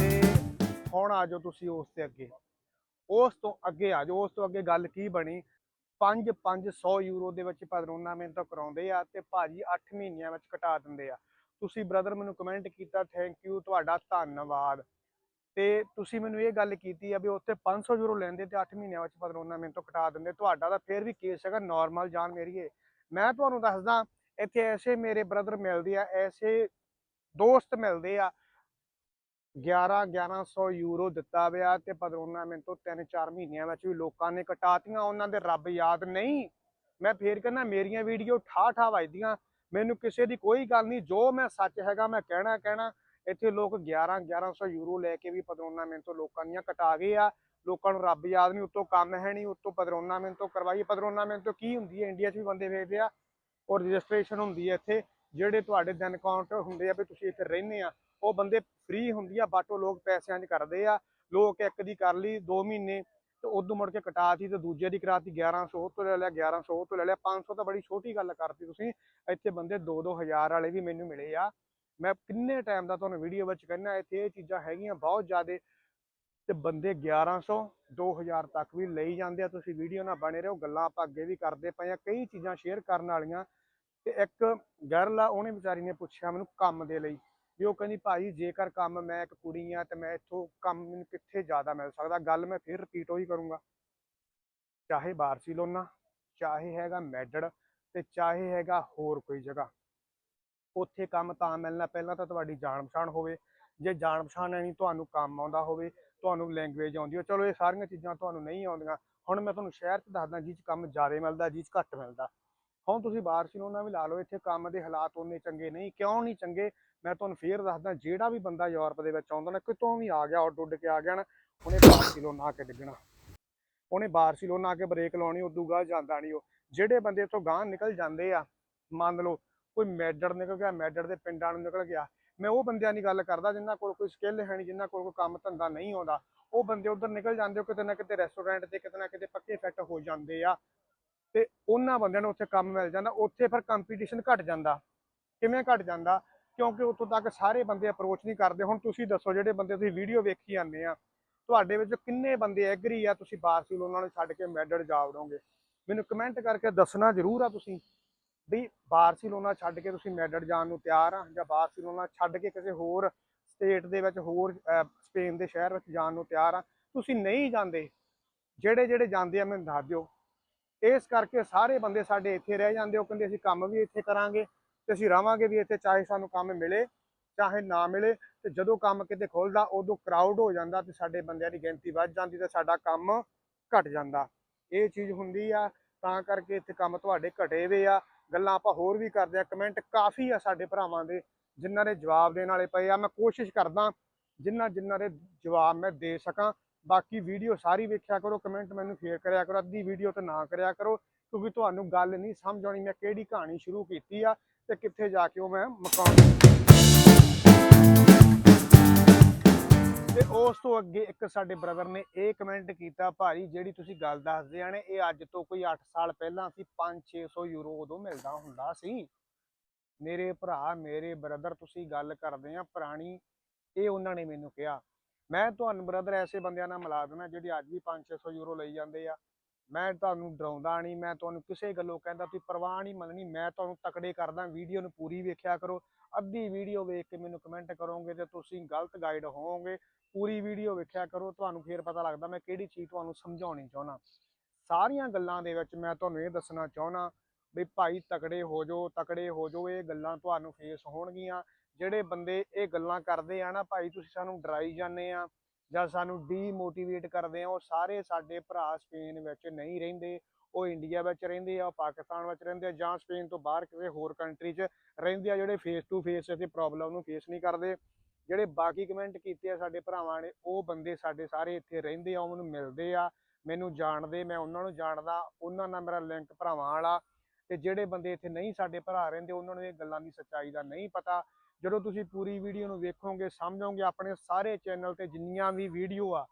ਤੇ ਹੁਣ ਆ ਜਾਓ ਤੁਸੀਂ ਉਸ ਤੇ ਅੱਗੇ। ਉਸ ਤੋਂ ਅੱਗੇ ਆ ਜਾਓ, ਉਸ ਤੋਂ ਅੱਗੇ ਗੱਲ ਕੀ ਬਣੀ? 5 500 ਯੂਰੋ ਦੇ ਵਿੱਚ ਪਦਰੋਨਾ ਤੋਂ ਕਰਾਉਂਦੇ ਆ ਤੇ ਭਾਜੀ 8 ਮਹੀਨਿਆਂ ਵਿੱਚ ਘਟਾ ਦਿੰਦੇ ਆ। ਤੁਸੀਂ ਬ੍ਰਦਰ ਮੈਨੂੰ ਕਮੈਂਟ ਕੀਤਾ ਥੈਂਕ ਯੂ ਤੁਹਾਡਾ ਧੰਨਵਾਦ। ਤੇ ਤੁਸੀਂ ਮੈਨੂੰ ਇਹ ਗੱਲ ਕੀਤੀ ਆ ਵੀ ਉੱਥੇ 500 ਯੂਰੋ ਲੈਂਦੇ ਤੇ 8 ਮਹੀਨਿਆਂ ਵਿੱਚ ਪਦਰੋਨਾ ਤੋਂ ਕਟਾ ਦਿੰਦੇ, ਤੁਹਾਡਾ ਤਾਂ ਫੇਰ ਵੀ ਕੇਸ ਹੈਗਾ ਨਾਰਮਲ ਜਾਨ ਮੇਰੀਏ ਮੈਂ ਤੁਹਾਨੂੰ ਦੱਸਦਾ, ਇੱਥੇ ਐਸੇ ਮੇਰੇ ਬ੍ਰਦਰ ਮਿਲਦੇ ਆ, ਐਸੇ ਦੋਸਤ ਮਿਲਦੇ ਆ 11 1100 ਯੂਰੋ ਦਿੱਤਾ ਵਿਆ ਤੇ ਪਦਰੋਨਾ ਮੈਨੂੰ ਤੋਂ 3-4 ਮਹੀਨਿਆਂ ਵਿੱਚ ਵੀ ਲੋਕਾਂ ਨੇ ਕਟਾਤੀਆਂ, ਉਹਨਾਂ ਦੇ ਰੱਬ ਯਾਦ ਨਹੀਂ। ਮੈਂ ਫੇਰ ਕਹਿੰਦਾ, ਮੇਰੀਆਂ ਵੀਡੀਓ ਠਾ ਠਾ ਵੱਜਦੀਆਂ, ਮੈਨੂੰ ਕਿਸੇ ਦੀ ਕੋਈ ਗੱਲ ਨਹੀਂ, ਜੋ ਮੈਂ ਸੱਚ ਹੈਗਾ ਮੈਂ ਕਹਿਣਾ ਕਹਿਣਾ ਇੱਥੇ ਲੋਕ 11 1100 ਯੂਰੋ ਲੈ ਕੇ ਵੀ ਪਦਰੋਨਾ ਮੈਨੂੰ ਤੋਂ ਲੋਕਾਂ ਦੀਆਂ ਕਟਾ ਗਏ ਆ। ਲੋਕਾਂ ਨੂੰ ਰੱਬ ਯਾਦ ਨਹੀਂ, ਉੱਤੋਂ ਕੰਮ ਹੈ ਨਹੀਂ, ਉੱਤੋਂ ਪਦਰੋਨਾ ਮੈਨੂੰ ਤੋਂ ਕਰਵਾਈ ਪਦਰੋਨਾ ਮੈਨੂੰ ਤੋਂ ਕੀ ਹੁੰਦੀ ਹੈ? ਇੰਡੀਆ 'ਚ ਵੀ ਬੰਦੇ ਵੇਖਦੇ ਆ ਔਰ ਰਜਿਸਟ੍ਰੇਸ਼ਨ ਹੁੰਦੀ ਹੈ ਇੱਥੇ। ਜਿਹੜੇ ਤੁਹਾਡੇ ਦਿਨ ਕਾਊਂਟ ਹੁੰਦੇ ਆ ਵੀ ਤੁਸੀਂ ਇੱਥੇ ਰਹਿੰਦੇ ਆ, ਉਹ ਬੰਦੇ ਫ੍ਰੀ ਹੁੰਦੀ ਆ ਬਟ ਉਹ ਲੋਕ ਪੈਸਿਆਂ 'ਚ ਕਰਦੇ ਆ। ਲੋਕ ਇੱਕ ਦੀ ਕਰ ਲਈ 2 ਮਹੀਨੇ ਤੇ ਉਦੋਂ ਮੁੜ ਕੇ ਕਟਾਤੀ ਤੇ ਦੂਜੇ ਦੀ ਕਰਾਤੀ 1100 ਤੋਂ ਲੈ ਲਿਆ 1100 ਤੋਂ ਲੈ ਲਿਆ 500 ਤਾਂ ਬੜੀ ਛੋਟੀ ਗੱਲ ਕਰਤੀ ਤੁਸੀਂ। ਇੱਥੇ ਬੰਦੇ 2-2 ਹਜ਼ਾਰ ਵਾਲੇ ਵੀ ਮੈਨੂੰ ਮਿਲੇ ਆ। ਮੈਂ ਕਿੰਨੇ ਟਾਈਮ ਦਾ ਤੁਹਾਨੂੰ ਵੀਡੀਓ ਵਿੱਚ ਕਹਿੰਦਾ, ਇੱਥੇ ਇਹ ਚੀਜ਼ਾਂ ਹੈਗੀਆਂ ਬਹੁਤ ਜ਼ਿਆਦੇ ਤੇ ਬੰਦੇ 1100 2000 ਤੱਕ ਵੀ ਲਈ ਜਾਂਦੇ ਆ। ਤੁਸੀਂ ਵੀਡੀਓ ਨਾਲ ਬਣੇ ਰਹੋ, ਗੱਲਾਂ ਆਪਾਂ ਅੱਗੇ ਵੀ ਕਰਦੇ ਪਏ ਆ, ਕਈ ਚੀਜ਼ਾਂ ਸ਼ੇਅਰ ਕਰਨ ਵਾਲੀਆਂ। ਤੇ ਇੱਕ ਗਰਲ ਆ, ਉਹਨੇ ਵਿਚਾਰੀ ਨੇ ਪੁੱਛਿਆ ਮੈਨੂੰ ਕੰਮ ਦੇ ਲਈ ਵੀ ਉਹ ਕਹਿੰਦੀ ਭਾਈ ਜੇਕਰ ਕੰਮ ਮੈਂ ਇੱਕ ਕੁੜੀ ਆ ਤੇ ਮੈਂ ਇੱਥੋਂ ਕੰਮ ਮੈਨੂੰ ਕਿੱਥੇ ਜ਼ਿਆਦਾ ਮਿਲ ਸਕਦਾ? ਗੱਲ ਮੈਂ ਫਿਰ ਰਿਪੀਟ ਉਹੀ ਕਰੂੰਗਾ। ਚਾਹੇ ਬਾਰਸੀਲੋਨਾ, ਚਾਹੇ ਹੈਗਾ ਮੈਡੜ ਤੇ ਚਾਹੇ ਹੈਗਾ ਹੋਰ ਕੋਈ ਜਗ੍ਹਾ। ਉੱਥੇ ਕੰਮ ਤਾਂ ਮਿਲਣਾ, ਪਹਿਲਾਂ ਤਾਂ ਤੁਹਾਡੀ ਜਾਣ ਪਛਾਣ ਹੋਵੇ। ਜੇ ਜਾਣ ਪਛਾਣ ਹੈ ਨਹੀਂ, ਤੁਹਾਨੂੰ ਕੰਮ ਆਉਂਦਾ ਹੋਵੇ, ਤੁਹਾਨੂੰ ਲੈਂਗੁਏਜ ਆਉਂਦੀ ਹੋ ਚਲੋ, ਇਹ ਸਾਰੀਆਂ ਚੀਜ਼ਾਂ ਤੁਹਾਨੂੰ ਨਹੀਂ ਆਉਂਦੀਆਂ। ਹੁਣ ਮੈਂ ਤੁਹਾਨੂੰ ਸ਼ਹਿਰ 'ਚ ਦੱਸਦਾ, ਜਿਹ 'ਚ ਕੰਮ ਜ਼ਿਆਦਾ ਮਿਲਦਾ, ਜਿਹ 'ਚ ਘੱਟ ਮਿਲਦਾ। ਹੁਣ ਤੁਸੀਂ ਬਾਰਸੀਲੋਨਾ ਵੀ ਲਾ ਲਓ, ਇੱਥੇ ਕੰਮ ਦੇ ਹਾਲਾਤ ਉਹਨੇ ਚੰਗੇ ਨਹੀਂ, ਕਿਉਂ ਨਹੀਂ ਚੰਗੇ? ਮੈਂ ਤੁਹਾਨੂੰ ਫੇਰ ਦੱਸਦਾ, ਜਿਹੜਾ ਵੀ ਬੰਦਾ ਯੂਰਪ ਦੇ ਵਿੱਚ ਆਉਂਦਾ ਨਾ, ਕਿਤੋਂ ਵੀ ਆ ਗਿਆ ਉੱਡ ਉੱਡ ਕੇ ਆ ਗਿਆ ਨਾ, ਉਹਨੇ ਬਾਰਸੀਲੋਨਾ ਆ ਕੇ ਡਿੱਗਣਾ। ਉਹਨੇ ਬਾਰਸੀਲੋਨਾ ਆ ਕੇ ਬ੍ਰੇਕ ਲਾਉਣੀ, ਉਦੋਂ ਗਾਹ ਜਾਂਦਾ ਨਹੀਂ ਉਹ। ਜਿਹੜੇ ਬੰਦੇ ਇੱਥੋਂ ਗਾਹ ਨਿਕਲ ਜਾਂਦੇ ਆ, ਮੰਨ ਲਓ ਕੋਈ ਮੈਡਰ ਨਿਕਲ ਗਿਆ, ਮੈਡਰ ਦੇ ਪਿੰਡਾਂ ਨੂੰ ਨਿਕਲ ਗਿਆ। ਮੈਂ ਉਹ ਬੰਦਿਆਂ ਦੀ ਗੱਲ ਕਰਦਾ ਜਿਨ੍ਹਾਂ ਕੋਲ ਕੋਈ ਸਕਿੱਲ ਹੈ ਨਹੀਂ, ਜਿਨ੍ਹਾਂ ਕੋਲ ਕੋਈ ਕੰਮ ਧੰਦਾ ਨਹੀਂ ਆਉਂਦਾ। ਉਹ ਬੰਦੇ ਉਧਰ ਨਿਕਲ ਜਾਂਦੇ, ਉਹ ਕਿਤੇ ਨਾ ਕਿਤੇ ਰੈਸਟੋਰੈਂਟ ਤੇ ਕਿਤੇ ਨਾ ਕਿਤੇ ਪੱਕੇ ਫਿੱਟ ਹੋ ਜਾਂਦੇ ਆ। ਤੇ ਉਹਨਾਂ ਬੰਦਿਆਂ ਨੂੰ ਉੱਥੇ ਕੰਮ ਮਿਲ ਜਾਂਦਾ, ਉੱਥੇ ਫਿਰ ਕੰਪੀਟੀਸ਼ਨ ਘਟ ਜਾਂਦਾ। ਕਿਵੇਂ ਘਟ ਜਾਂਦਾ? ਕਿਉਂਕਿ ਉੱਥੋਂ ਤੱਕ ਸਾਰੇ ਬੰਦੇ ਅਪਰੋਚ ਨਹੀਂ ਕਰਦੇ। ਹੁਣ ਤੁਸੀਂ ਦੱਸੋ, ਜਿਹੜੇ ਬੰਦੇ ਤੁਸੀਂ ਵੀਡੀਓ ਵੇਖੀ ਜਾਂਦੇ ਆ, ਤੁਹਾਡੇ ਵਿੱਚ ਕਿੰਨੇ ਬੰਦੇ ਐਗਰੀ ਆ, ਤੁਸੀਂ ਬਾਰਸੀਲੋਨਾ ਨੂੰ ਛੱਡ ਕੇ ਮੈਡੜ ਜਾ ਵੜੋਗੇ? ਮੈਨੂੰ ਕਮੈਂਟ ਕਰਕੇ ਦੱਸਣਾ ਜ਼ਰੂਰ ਆ ਤੁਸੀਂ। ਵੀ ਬਾਰਸੀਲੋਨਾ ਛੱਡ ਕੇ ਤੁਸੀਂ ਮੈਡੜ ਜਾਣ ਨੂੰ ਤਿਆਰ ਆ ਜਾਂ ਬਾਰਸੀਲੋਨਾ ਛੱਡ ਕੇ ਕਿਸੇ ਹੋਰ ਸਟੇਟ ਦੇ ਵਿੱਚ ਹੋਰ ਸਪੇਨ ਦੇ ਸ਼ਹਿਰ ਵਿੱਚ ਜਾਣ ਨੂੰ ਤਿਆਰ ਆ, ਤੁਸੀਂ ਨਹੀਂ ਜਾਂਦੇ, ਜਿਹੜੇ ਜਿਹੜੇ ਜਾਂਦੇ ਆ ਮੈਨੂੰ ਦੱਸ ਦਿਓ। ਇਸ ਕਰਕੇ ਸਾਰੇ ਬੰਦੇ ਸਾਡੇ ਇੱਥੇ ਰਹਿ ਜਾਂਦੇ ਉਹ ਕਹਿੰਦੇ ਅਸੀਂ ਕੰਮ ਵੀ ਇੱਥੇ ਕਰਾਂਗੇ ਤੇ ਅਸੀਂ ਰਵਾਂਗੇ ਵੀ ਇੱਥੇ, ਚਾਹੇ ਸਾਨੂੰ ਕੰਮ ਮਿਲੇ, ਚਾਹੇ ਨਾ ਮਿਲੇ ਤੇ ਜਦੋਂ ਕੰਮ ਕਿਤੇ ਖੁੱਲਦਾ ਉਦੋਂ ਕਰਾਊਡ ਹੋ ਜਾਂਦਾ ਤੇ ਸਾਡੇ ਬੰਦਿਆਂ ਦੀ ਗਿਣਤੀ ਵੱਧ ਜਾਂਦੀ ਤੇ ਸਾਡਾ ਕੰਮ ਘਟ ਜਾਂਦਾ। ਇਹ ਚੀਜ਼ ਹੁੰਦੀ ਆ, ਤਾਂ ਕਰਕੇ ਇੱਥੇ ਕੰਮ ਤੁਹਾਡੇ ਘਟੇ ਵੇ ਆ। ਗੱਲਾਂ ਆਪਾਂ ਹੋਰ ਵੀ ਕਰਦੇ ਆ ਕਮੈਂਟ ਕਾਫੀ ਆ ਸਾਡੇ ਭਰਾਵਾਂ ਦੇ, ਜਿਨ੍ਹਾਂ ਦੇ ਜਵਾਬ ਦੇਣ ਵਾਲੇ ਪਏ ਆ। ਮੈਂ ਕੋਸ਼ਿਸ਼ ਕਰਦਾ ਜਿਨ੍ਹਾਂ ਜਿਨ੍ਹਾਂ ਦੇ ਜਵਾਬ ਮੈਂ ਦੇ ਸਕਾਂ। ਬਾਕੀ ਵੀਡੀਓ ਸਾਰੀ ਵੇਖਿਆ ਕਰੋ ਕਮੈਂਟ ਮੈਨੂੰ ਸ਼ੇਅਰ ਕਰਿਆ ਕਰੋ। ਅੱਧੀ ਵੀਡੀਓ ਤੇ ਨਾ ਕਰਿਆ ਕਰੋ, ਕਿਉਂਕਿ ਤੁਹਾਨੂੰ ਗੱਲ ਨਹੀਂ ਸਮਝ ਆਉਣੀ। ਮੈਂ ਕਿਹੜੀ ਕਹਾਣੀ ਸ਼ੁਰੂ ਕੀਤੀ ਆ ਤੇ ਕਿੱਥੇ ਜਾ ਕੇ ਉਹ ਮੈਂ ਮਕਾਉਣੀ। ਤੇ ਉਸ ਤੋਂ ਅੱਗੇ ਇੱਕ ਸਾਡੇ ਬ੍ਰਦਰ ਨੇ ਇਹ ਕਮੈਂਟ ਕੀਤਾ, ਭਾਜੀ, ਜਿਹੜੀ ਤੁਸੀਂ ਗੱਲ ਦੱਸਦੇ ਆ ਨੇ, ਇਹ ਅੱਜ ਤੋਂ ਕੋਈ 8 ਸਾਲ ਪਹਿਲਾਂ ਸੀ 5-600 ਯੂਰੋ ਉਦੋਂ ਮਿਲਦਾ ਹੁੰਦਾ ਸੀ। ਮੇਰੇ ਭਰਾ, ਮੇਰੇ ਬ੍ਰਦਰ ਤੁਸੀਂ ਗੱਲ ਕਰਦੇ ਆ, ਪੁਰਾਣੀ, ਇਹ ਉਹਨਾਂ ਨੇ ਮੈਨੂੰ ਕਿਹਾ। ਮੈਂ ਤੁਹਾਨੂੰ ਬ੍ਰਦਰ ਐਸੇ ਬੰਦਿਆਂ ਨਾਲ ਮਿਲਾ ਦੇਣਾ ਜਿਹੜੇ ਅੱਜ ਵੀ 5-600 ਯੂਰੋ ਲਈ ਜਾਂਦੇ ਆ। ਮੈਂ ਤੁਹਾਨੂੰ ਡਰਾਉਂਦਾ ਨਹੀਂ ਮੈਂ ਤੁਹਾਨੂੰ ਕਿਸੇ ਗੱਲੋਂ ਕਹਿੰਦਾ, ਤੁਸੀਂ ਪਰਵਾਹ ਨਹੀਂ ਮੰਨਣੀ, ਮੈਂ ਤੁਹਾਨੂੰ ਤਕੜੇ ਕਰਦਾ ਵੀਡੀਓ ਨੂੰ ਪੂਰੀ ਵੇਖਿਆ ਕਰੋ। ਅੱਧੀ ਵੀਡੀਓ ਵੇਖ ਕੇ ਮੈਨੂੰ ਕਮੈਂਟ ਕਰੋਗੇ ਤੇ ਤੁਸੀਂ ਗਲਤ ਗਾਈਡ ਹੋਵੋਗੇ ਪੂਰੀ ਵੀਡੀਓ ਵੇਖਿਆ ਕਰੋ, ਤੁਹਾਨੂੰ ਫੇਰ ਪਤਾ ਲੱਗਦਾ ਮੈਂ ਕਿਹੜੀ ਚੀਜ਼ ਤੁਹਾਨੂੰ ਸਮਝਾਉਣੀ ਚਾਹੁੰਦਾ। ਸਾਰੀਆਂ ਗੱਲਾਂ ਦੇ ਵਿੱਚ ਮੈਂ ਤੁਹਾਨੂੰ ਇਹ ਦੱਸਣਾ ਚਾਹੁੰਦਾ ਵੀ ਭਾਈ ਤਕੜੇ ਹੋ ਜਾਓ, ਤਕੜੇ ਹੋ ਜਾਓ, ਇਹ ਗੱਲਾਂ ਤੁਹਾਨੂੰ ਫੇਸ ਹੋਣਗੀਆਂ। ਜਿਹੜੇ ਬੰਦੇ ਇਹ ਗੱਲਾਂ ਕਰਦੇ ਆ ਨਾ ਭਾਈ, ਤੁਸੀਂ ਸਾਨੂੰ ਡਰਾਈ ਜਾਂਦੇ ਆ ਜਾਂ ਸਾਨੂੰ ਡੀਮੋਟੀਵੇਟ ਕਰਦੇ ਆ, ਉਹ ਸਾਰੇ ਸਾਡੇ ਭਰਾ ਸਪੇਨ ਵਿੱਚ ਨਹੀਂ ਰਹਿੰਦੇ। ਉਹ ਇੰਡੀਆ ਵਿੱਚ ਰਹਿੰਦੇ ਆ, ਉਹ ਪਾਕਿਸਤਾਨ ਵਿੱਚ ਰਹਿੰਦੇ ਆ ਜਾਂ ਸਪੇਨ ਤੋਂ ਬਾਹਰ ਕਿਸੇ ਹੋਰ ਕੰਟਰੀ 'ਚ ਰਹਿੰਦੇ ਆ, ਜਿਹੜੇ ਫੇਸ ਟੂ ਫੇਸ ਇੱਥੇ ਪ੍ਰੋਬਲਮ ਨੂੰ ਫੇਸ ਨਹੀਂ ਕਰਦੇ। ਜਿਹੜੇ ਬਾਕੀ ਕਮੈਂਟ ਕੀਤੇ ਆ ਸਾਡੇ ਭਰਾਵਾਂ ਨੇ, ਉਹ ਬੰਦੇ ਸਾਡੇ ਸਾਰੇ ਇੱਥੇ ਰਹਿੰਦੇ ਆ, ਉਹ ਮੈਨੂੰ ਮਿਲਦੇ ਆ, ਮੈਨੂੰ ਜਾਣਦੇ, ਮੈਂ ਉਹਨਾਂ ਨੂੰ ਜਾਣਦਾ, ਉਹਨਾਂ ਨਾਲ ਮੇਰਾ ਲਿੰਕ ਭਰਾਵਾਂ ਵਾਲਾ ਤੇ ਜਿਹੜੇ ਬੰਦੇ ਇੱਥੇ ਨਹੀਂ ਸਾਡੇ ਭਰਾ ਰਹਿੰਦੇ, ਉਹਨਾਂ ਨੂੰ ਇਹ ਗੱਲਾਂ ਦੀ ਸੱਚਾਈ ਦਾ ਨਹੀਂ ਪਤਾ। ਜਦੋਂ ਤੁਸੀਂ ਪੂਰੀ ਵੀਡੀਓ ਨੂੰ ਵੇਖੋਗੇ, ਸਮਝੋਗੇ, ਆਪਣੇ ਸਾਰੇ ਚੈਨਲ ਤੇ ਜਿੰਨੀਆਂ ਵੀ ਵੀਡੀਓ ਆ,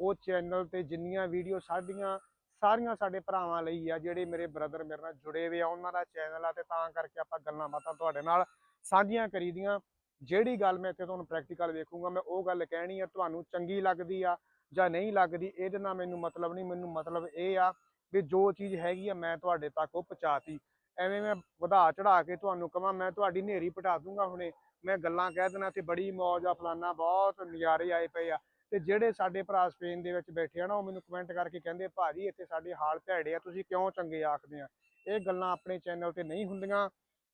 ਉਹ ਚੈਨਲ ਤੇ ਜਿੰਨੀਆਂ ਵੀਡੀਓ ਸਾਡੀਆਂ, ਸਾਰੀਆਂ ਸਾਡੇ ਭਰਾਵਾਂ ਲਈ ਆ, ਜਿਹੜੇ ਮੇਰੇ ਬ੍ਰਦਰ ਮੇਰੇ ਨਾਲ ਜੁੜੇ ਹੋਏ ਆ, ਉਹਨਾਂ ਦਾ ਚੈਨਲ ਆ ਤੇ ਤਾਂ ਕਰਕੇ ਆਪਾਂ ਗੱਲਾਂ ਬਾਤਾਂ ਤੁਹਾਡੇ ਨਾਲ ਸਾਂਝੀਆਂ ਕਰੀਦੀਆਂ। ਜਿਹੜੀ ਗੱਲ ਮੈਂ ਇੱਥੇ ਤੁਹਾਨੂੰ ਪ੍ਰੈਕਟੀਕਲ ਵੇਖੂੰਗਾ, ਮੈਂ ਉਹ ਗੱਲ ਕਹਿਣੀ ਆ, ਤੁਹਾਨੂੰ ਚੰਗੀ ਲੱਗਦੀ ਆ ਜਾਂ ਨਹੀਂ ਲੱਗਦੀ, ਇਹਦੇ ਨਾਲ ਮੈਨੂੰ ਮਤਲਬ ਨਹੀਂ, ਮੈਨੂੰ ਮਤਲਬ ਇਹ ਆ ਵੀ ਜੋ ਚੀਜ਼ ਹੈਗੀ ਆ ਮੈਂ ਤੁਹਾਡੇ ਤੱਕ ਉਹ ਪਹੁੰਚਾਤੀ। ਐਵੇਂ ਮੈਂ ਵਧਾ ਚੜਾ ਕੇ ਤੁਹਾਨੂੰ ਕਹਾਂ ਮੈਂ ਤੁਹਾਡੀ ਨੇਰੀ ਪਟਾ ਦੂੰਗਾ ਹੁਣੇ, ਮੈਂ ਗੱਲਾਂ ਕਹਿ ਦੇਣਾ ਤੇ ਬੜੀ ਮੌਜ ਆ, ਫਲਾਨਾ ਬਹੁਤ ਨਜ਼ਾਰੇ ਆਏ ਪਏ ਆ। ਤੇ ਜਿਹੜੇ ਸਾਡੇ ਭਰਾ ਸਪੇਨ ਦੇ ਵਿੱਚ ਬੈਠੇ ਆ ਨਾ, ਉਹ ਮੈਨੂੰ ਕਮੈਂਟ ਕਰਕੇ ਕਹਿੰਦੇ, ਭਾਜੀ, ਇੱਥੇ ਸਾਡੇ ਹਾਲ ਭੈੜੇ ਆ, ਤੁਸੀਂ ਕਿਉਂ ਚੰਗੇ ਆਖਦੇ ਆ? ਇਹ ਗੱਲਾਂ ਆਪਣੇ ਚੈਨਲ ਤੇ ਨਹੀਂ ਹੁੰਦੀਆਂ।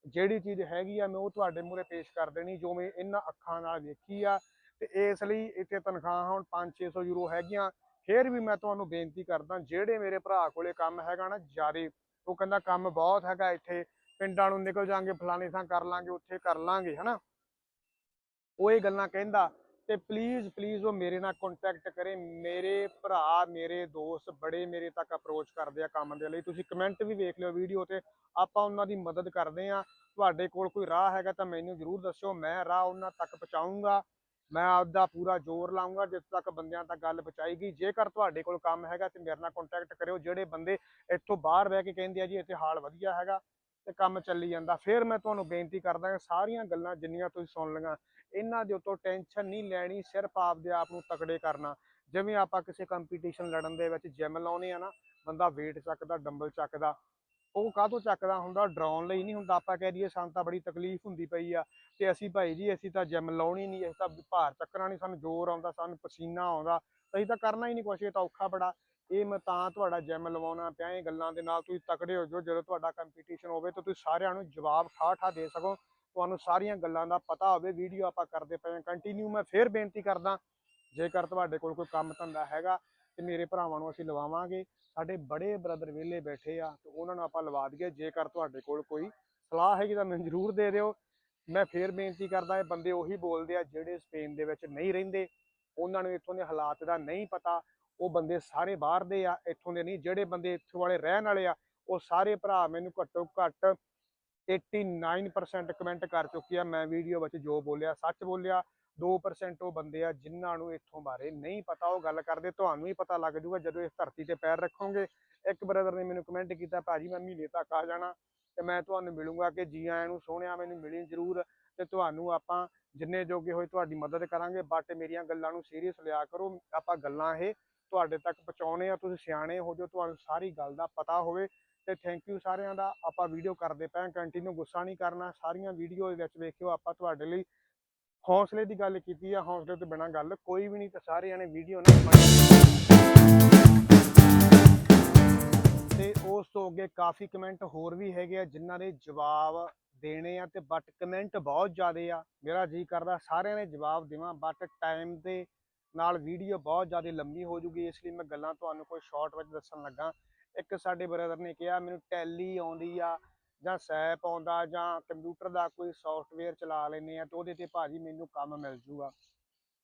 ਜਿਹੜੀ ਚੀਜ਼ ਹੈਗੀ ਆ, ਮੈਂ ਉਹ ਤੁਹਾਡੇ ਮੂਹਰੇ ਪੇਸ਼ ਕਰ ਦੇਣੀ ਜੋ ਮੈਂ ਇਹਨਾਂ ਅੱਖਾਂ ਨਾਲ ਵੇਖੀ ਆ, ਤੇ ਇਸ ਲਈ ਇੱਥੇ ਤਨਖਾਹਾਂ ਹੁਣ 5-600 ਯੂਰੋ ਹੈਗੀਆਂ। ਫਿਰ ਵੀ ਮੈਂ ਤੁਹਾਨੂੰ ਬੇਨਤੀ ਕਰਦਾ, ਜਿਹੜੇ ਮੇਰੇ ਭਰਾ ਕੋਲੇ ਕੰਮ ਹੈਗਾ ਨਾ ਜਾਰੀ ਉਹ ਕਹਿੰਦਾ ਕੰਮ ਬਹੁਤ ਹੈਗਾ ਇੱਥੇ, ਪਿੰਡਾਂ ਨੂੰ ਨਿਕਲ ਜਾਾਂਗੇ, ਫਲਾਣੇ ਥਾਂ ਕਰ ਲਾਂਗੇ, ਉੱਥੇ ਕਰ ਲਾਂਗੇ, ਹਨਾ। ਉਹ ਇਹ ਗੱਲਾਂ ਕਹਿੰਦਾ ਤੇ ਪਲੀਜ਼ ਪਲੀਜ਼ ਉਹ ਮੇਰੇ ਨਾਲ ਕੰਟੈਕਟ ਕਰੇ। ਮੇਰੇ ਭਰਾ, ਮੇਰੇ ਦੋਸਤ ਬੜੇ ਮੇਰੇ ਤੱਕ ਅਪਰੋਚ ਕਰਦੇ ਆ ਕੰਮ ਦੇ ਲਈ। ਤੁਸੀਂ ਕਮੈਂਟ ਵੀ ਵੇਖ ਲਿਓ ਵੀਡੀਓ ਤੇ। ਆਪਾਂ ਉਹਨਾਂ ਦੀ ਮਦਦ ਕਰਦੇ ਆ। ਤੁਹਾਡੇ ਕੋਲ ਕੋਈ ਰਾਹ ਹੈਗਾ ਤਾਂ ਮੈਨੂੰ ਜਰੂਰ ਦੱਸਿਓ। ਮੈਂ ਰਾਹ ਉਹਨਾਂ ਤੱਕ ਪਹੁੰਚਾਊਂਗਾ। ਮੈਂ ਆਪਦਾ ਪੂਰਾ ਜ਼ੋਰ ਲਾਉਂਗਾ ਜਿੱਥੇ ਤੱਕ ਬੰਦਿਆਂ ਤੱਕ ਗੱਲ ਪਹੁੰਚਾਏਗੀ। ਜੇਕਰ ਤੁਹਾਡੇ ਕੋਲ ਕੰਮ ਹੈਗਾ ਤੇ ਮੇਰੇ ਨਾਲ ਕੰਟੈਕਟ ਕਰਿਓ। ਜਿਹੜੇ ਬੰਦੇ ਇੱਥੋਂ ਬਾਹਰ ਬਹਿ ਕੇ ਕਹਿੰਦੇ ਆ ਜੀ, ਇੱਥੇ ਹਾਲ ਵਧੀਆ ਹੈਗਾ। ਤੇ ਕੰਮ ਚੱਲੀ ਜਾਂਦਾ। ਫਿਰ ਮੈਂ ਤੁਹਾਨੂੰ ਬੇਨਤੀ ਕਰਦਾ ਕਿ ਸਾਰੀਆਂ ਗੱਲਾਂ ਜਿੰਨੀਆਂ ਤੁਸੀਂ ਸੁਣ ਲਈਆਂ, ਇਹਨਾਂ ਦੇ ਉੱਤੋਂ ਟੈਨਸ਼ਨ ਨਹੀਂ ਲੈਣੀ, ਸਿਰਫ ਆਪਦੇ ਆਪ ਨੂੰ ਤਕੜੇ ਕਰਨਾ। ਜਿਵੇਂ ਆਪਾਂ ਕਿਸੇ ਕੰਪੀਟੀਸ਼ਨ ਲੜਨ ਦੇ ਵਿੱਚ ਜਿਮ ਲਾਉਨੇ ਆ ਨਾ, ਬੰਦਾ weight ਚੱਕਦਾ ਡੰਬਲ ਚੱਕਦਾ, ਉਹ ਕਾਹਤੋਂ ਚੱਕਦਾ ਹੁੰਦਾ? ਡਰਾਉਣ ਲਈ ਨਹੀਂ ਹੁੰਦਾ। ਆਪਾਂ ਕਹਿ ਦਈਏ ਸਾਨੂੰ ਤਾਂ ਬੜੀ ਤਕਲੀਫ ਹੁੰਦੀ ਪਈ ਆ ਤੇ ਅਸੀਂ ਭਾਈ ਜੀ, ਅਸੀਂ ਤਾਂ ਜਿਮ ਲਾਉਣੀ ਨਹੀਂ, ਅਸੀਂ ਤਾਂ ਭਾਰ ਚੱਕਣਾ ਨਹੀਂ, ਸਾਨੂੰ ਜ਼ੋਰ ਆਉਂਦਾ, ਸਾਨੂੰ ਪਸੀਨਾ ਆਉਂਦਾ, ਅਸੀਂ ਤਾਂ ਕਰਨਾ ਹੀ ਨਹੀਂ ਕੁਛ, ਇਹ ਤਾਂ ਔਖਾ ਬੜਾ। ਇਹ ਮੈਂ ਤਾਂ ਤੁਹਾਡਾ ਜਿਮ ਲਵਾਉਣਾ ਪਿਆ, ਇਹ ਗੱਲਾਂ ਦੇ ਨਾਲ ਤੁਸੀਂ ਤਕੜੇ ਹੋ ਜਾਓ, ਜਦੋਂ ਤੁਹਾਡਾ ਕੰਪੀਟੀਸ਼ਨ ਹੋਵੇ ਤਾਂ ਤੁਸੀਂ ਸਾਰਿਆਂ ਨੂੰ ਜਵਾਬ ਠਾ ਠਾ ਦੇ ਸਕੋ। ਤੁਹਾਨੂੰ ਸਾਰੀਆਂ ਗੱਲਾਂ ਦਾ ਪਤਾ ਹੋਵੇ ਵੀਡੀਓ ਆਪਾਂ ਕਰਦੇ ਪਏ ਹਾਂ ਕੰਟੀਨਿਊ ਮੈਂ ਫੇਰ ਬੇਨਤੀ ਕਰਦਾ, ਜੇਕਰ ਤੁਹਾਡੇ ਕੋਲ ਕੋਈ ਕੰਮ ਧੰਦਾ ਹੈਗਾ ਤੇ ਮੇਰੇ ਭਰਾਵਾਂ ਨੂੰ ਅਸੀਂ ਲਵਾਵਾਂਗੇ। ਸਾਡੇ ਬੜੇ ਬ੍ਰਦਰ ਵਿਹਲੇ ਬੈਠੇ ਆ, ਤੇ ਉਹਨਾਂ ਨੂੰ ਆਪਾਂ ਲਵਾ ਦਈਏ, ਜੇਕਰ ਤੁਹਾਡੇ ਕੋਲ ਕੋਈ ਸਲਾਹ ਹੈਗੀ ਤਾਂ ਮੈਨੂੰ ਜ਼ਰੂਰ ਦੇ ਦਿਓ। ਮੈਂ ਫੇਰ ਬੇਨਤੀ ਕਰਦਾ, ਇਹ ਬੰਦੇ ਉਹੀ ਬੋਲਦੇ ਆ ਜਿਹੜੇ ਸਪੇਨ ਦੇ ਵਿੱਚ ਨਹੀਂ ਰਹਿੰਦੇ। ਉਹਨਾਂ ਨੂੰ ਇੱਥੋਂ ਦੇ ਹਾਲਾਤ ਦਾ ਨਹੀਂ ਪਤਾ ਉਹ ਬੰਦੇ ਸਾਰੇ ਬਾਹਰ ਦੇ ਆ, ਇੱਥੋਂ ਦੇ ਨਹੀਂ, ਜਿਹੜੇ ਬੰਦੇ ਇੱਥੋਂ ਵਾਲੇ ਰਹਿਣ ਵਾਲੇ ਆ, ਉਹ ਸਾਰੇ ਭਰਾ ਮੈਨੂੰ ਘੱਟੋ ਘੱਟ 89% ਕਮੈਂਟ ਕਰ ਚੁੱਕੇ ਆ। ਮੈਂ ਵੀਡੀਓ ਵਿੱਚ ਜੋ ਬੋਲਿਆ, ਸੱਚ ਬੋਲਿਆ 2% ਉਹ ਬੰਦੇ ਆ ਜਿਨ੍ਹਾਂ ਨੂੰ ਇੱਥੋਂ ਬਾਰੇ ਨਹੀਂ ਪਤਾ, ਉਹ ਗੱਲ ਕਰਦੇ, ਤੁਹਾਨੂੰ ਹੀ ਪਤਾ ਲੱਗ ਜੂਗਾ ਜਦੋਂ ਇਸ ਧਰਤੀ ਤੇ ਪੈਰ ਰੱਖੋਗੇ। ਇੱਕ ਬ੍ਰਦਰ ਨੇ ਮੈਨੂੰ ਕਮੈਂਟ ਕੀਤਾ, ਭਾਜੀ, ਮੈਂ ਮਹੀਨੇ ਤੱਕ ਆ ਜਾਣਾ ਤੇ ਮੈਂ ਤੁਹਾਨੂੰ ਮਿਲੂੰਗਾ ਕਿ ਜੀ ਆਇਆਂ ਨੂੰ ਸੋਹਣਿਆ ਮੈਨੂੰ ਮਿਲੀ ਜ਼ਰੂਰ ਤੇ ਤੁਹਾਨੂੰ ਆਪਾਂ ਜਿੰਨੇ ਜੋਗੇ ਹੋਏ ਤੁਹਾਡੀ ਮਦਦ ਕਰਾਂਗੇ। ਬਟ ਮੇਰੀਆਂ ਗੱਲਾਂ ਨੂੰ ਸੀਰੀਅਸ ਲਿਆ ਕਰੋ। ਆਪਾਂ ਗੱਲਾਂ ਇਹ ਤੁਹਾਡੇ ਤੱਕ ਪਹੁੰਚਾਉਣੇ ਆ, ਤੁਸੀਂ ਸਿਆਣੇ ਹੋ ਜੋ ਤੁਹਾਨੂੰ ਸਾਰੀ ਗੱਲ ਦਾ ਪਤਾ ਹੋਵੇ ਤੇ ਥੈਂਕ ਯੂ ਸਾਰਿਆਂ ਦਾ, ਆਪਾਂ ਵੀਡੀਓ ਕਰਦੇ ਪਏ ਕੰਟੀਨਿਊ ਗੁੱਸਾ ਨਹੀਂ ਕਰਨਾ, ਸਾਰੀਆਂ ਵੀਡੀਓ ਦੇ ਵਿੱਚ ਵੇਖਿਓ, ਆਪਾਂ ਤੁਹਾਡੇ ਲਈ ਹੌਸਲੇ ਦੀ ਗੱਲ ਕੀਤੀ ਆ, ਹੌਸਲੇ ਤੋਂ ਬਿਨਾਂ ਗੱਲ ਕੋਈ ਵੀ ਨਹੀਂ, ਤੇ ਸਾਰਿਆਂ ਨੇ ਵੀਡੀਓ ਨਾ ਤੇ ਉਸ ਤੋਂ ਅੱਗੇ ਕਾਫੀ ਕਮੈਂਟ ਹੋਰ ਵੀ ਹੈਗੇ ਆ, ਜਿਨ੍ਹਾਂ ਦੇ ਜਵਾਬ ਦੇਣੇ ਆ, ਤੇ ਬਟ ਕਮੈਂਟ ਬਹੁਤ ਜ਼ਿਆਦੇ ਆ। ਮੇਰਾ ਜੀ ਕਰਦਾ, ਸਾਰਿਆਂ ਨੇ ਜਵਾਬ ਦੇਵਾਂ ਬਟ ਟਾਈਮ ਦੇ ਨਾਲ ਵੀਡੀਓ ਬਹੁਤ ਜ਼ਿਆਦਾ ਲੰਮੀ ਹੋ ਜੂਗੀ, ਇਸ ਲਈ ਮੈਂ ਗੱਲਾਂ ਤੁਹਾਨੂੰ ਕੋਈ ਸ਼ਾਰਟ ਵਿੱਚ ਦੱਸਣ ਲੱਗਾ। ਇੱਕ ਸਾਡੇ ਬ੍ਰਦਰ ਨੇ ਕਿਹਾ, ਮੈਨੂੰ ਟੈਲੀ ਆਉਂਦੀ ਆ ਜਾਂ ਸੈਪ ਆਉਂਦਾ ਜਾਂ ਕੰਪਿਊਟਰ ਦਾ ਕੋਈ ਸੌਫਟਵੇਅਰ ਚਲਾ ਲੈਨੇ ਆ ਤੇ ਉਹਦੇ ਤੇ ਭਾਜੀ ਮੈਨੂੰ ਕੰਮ ਮਿਲ ਜੂਗਾ।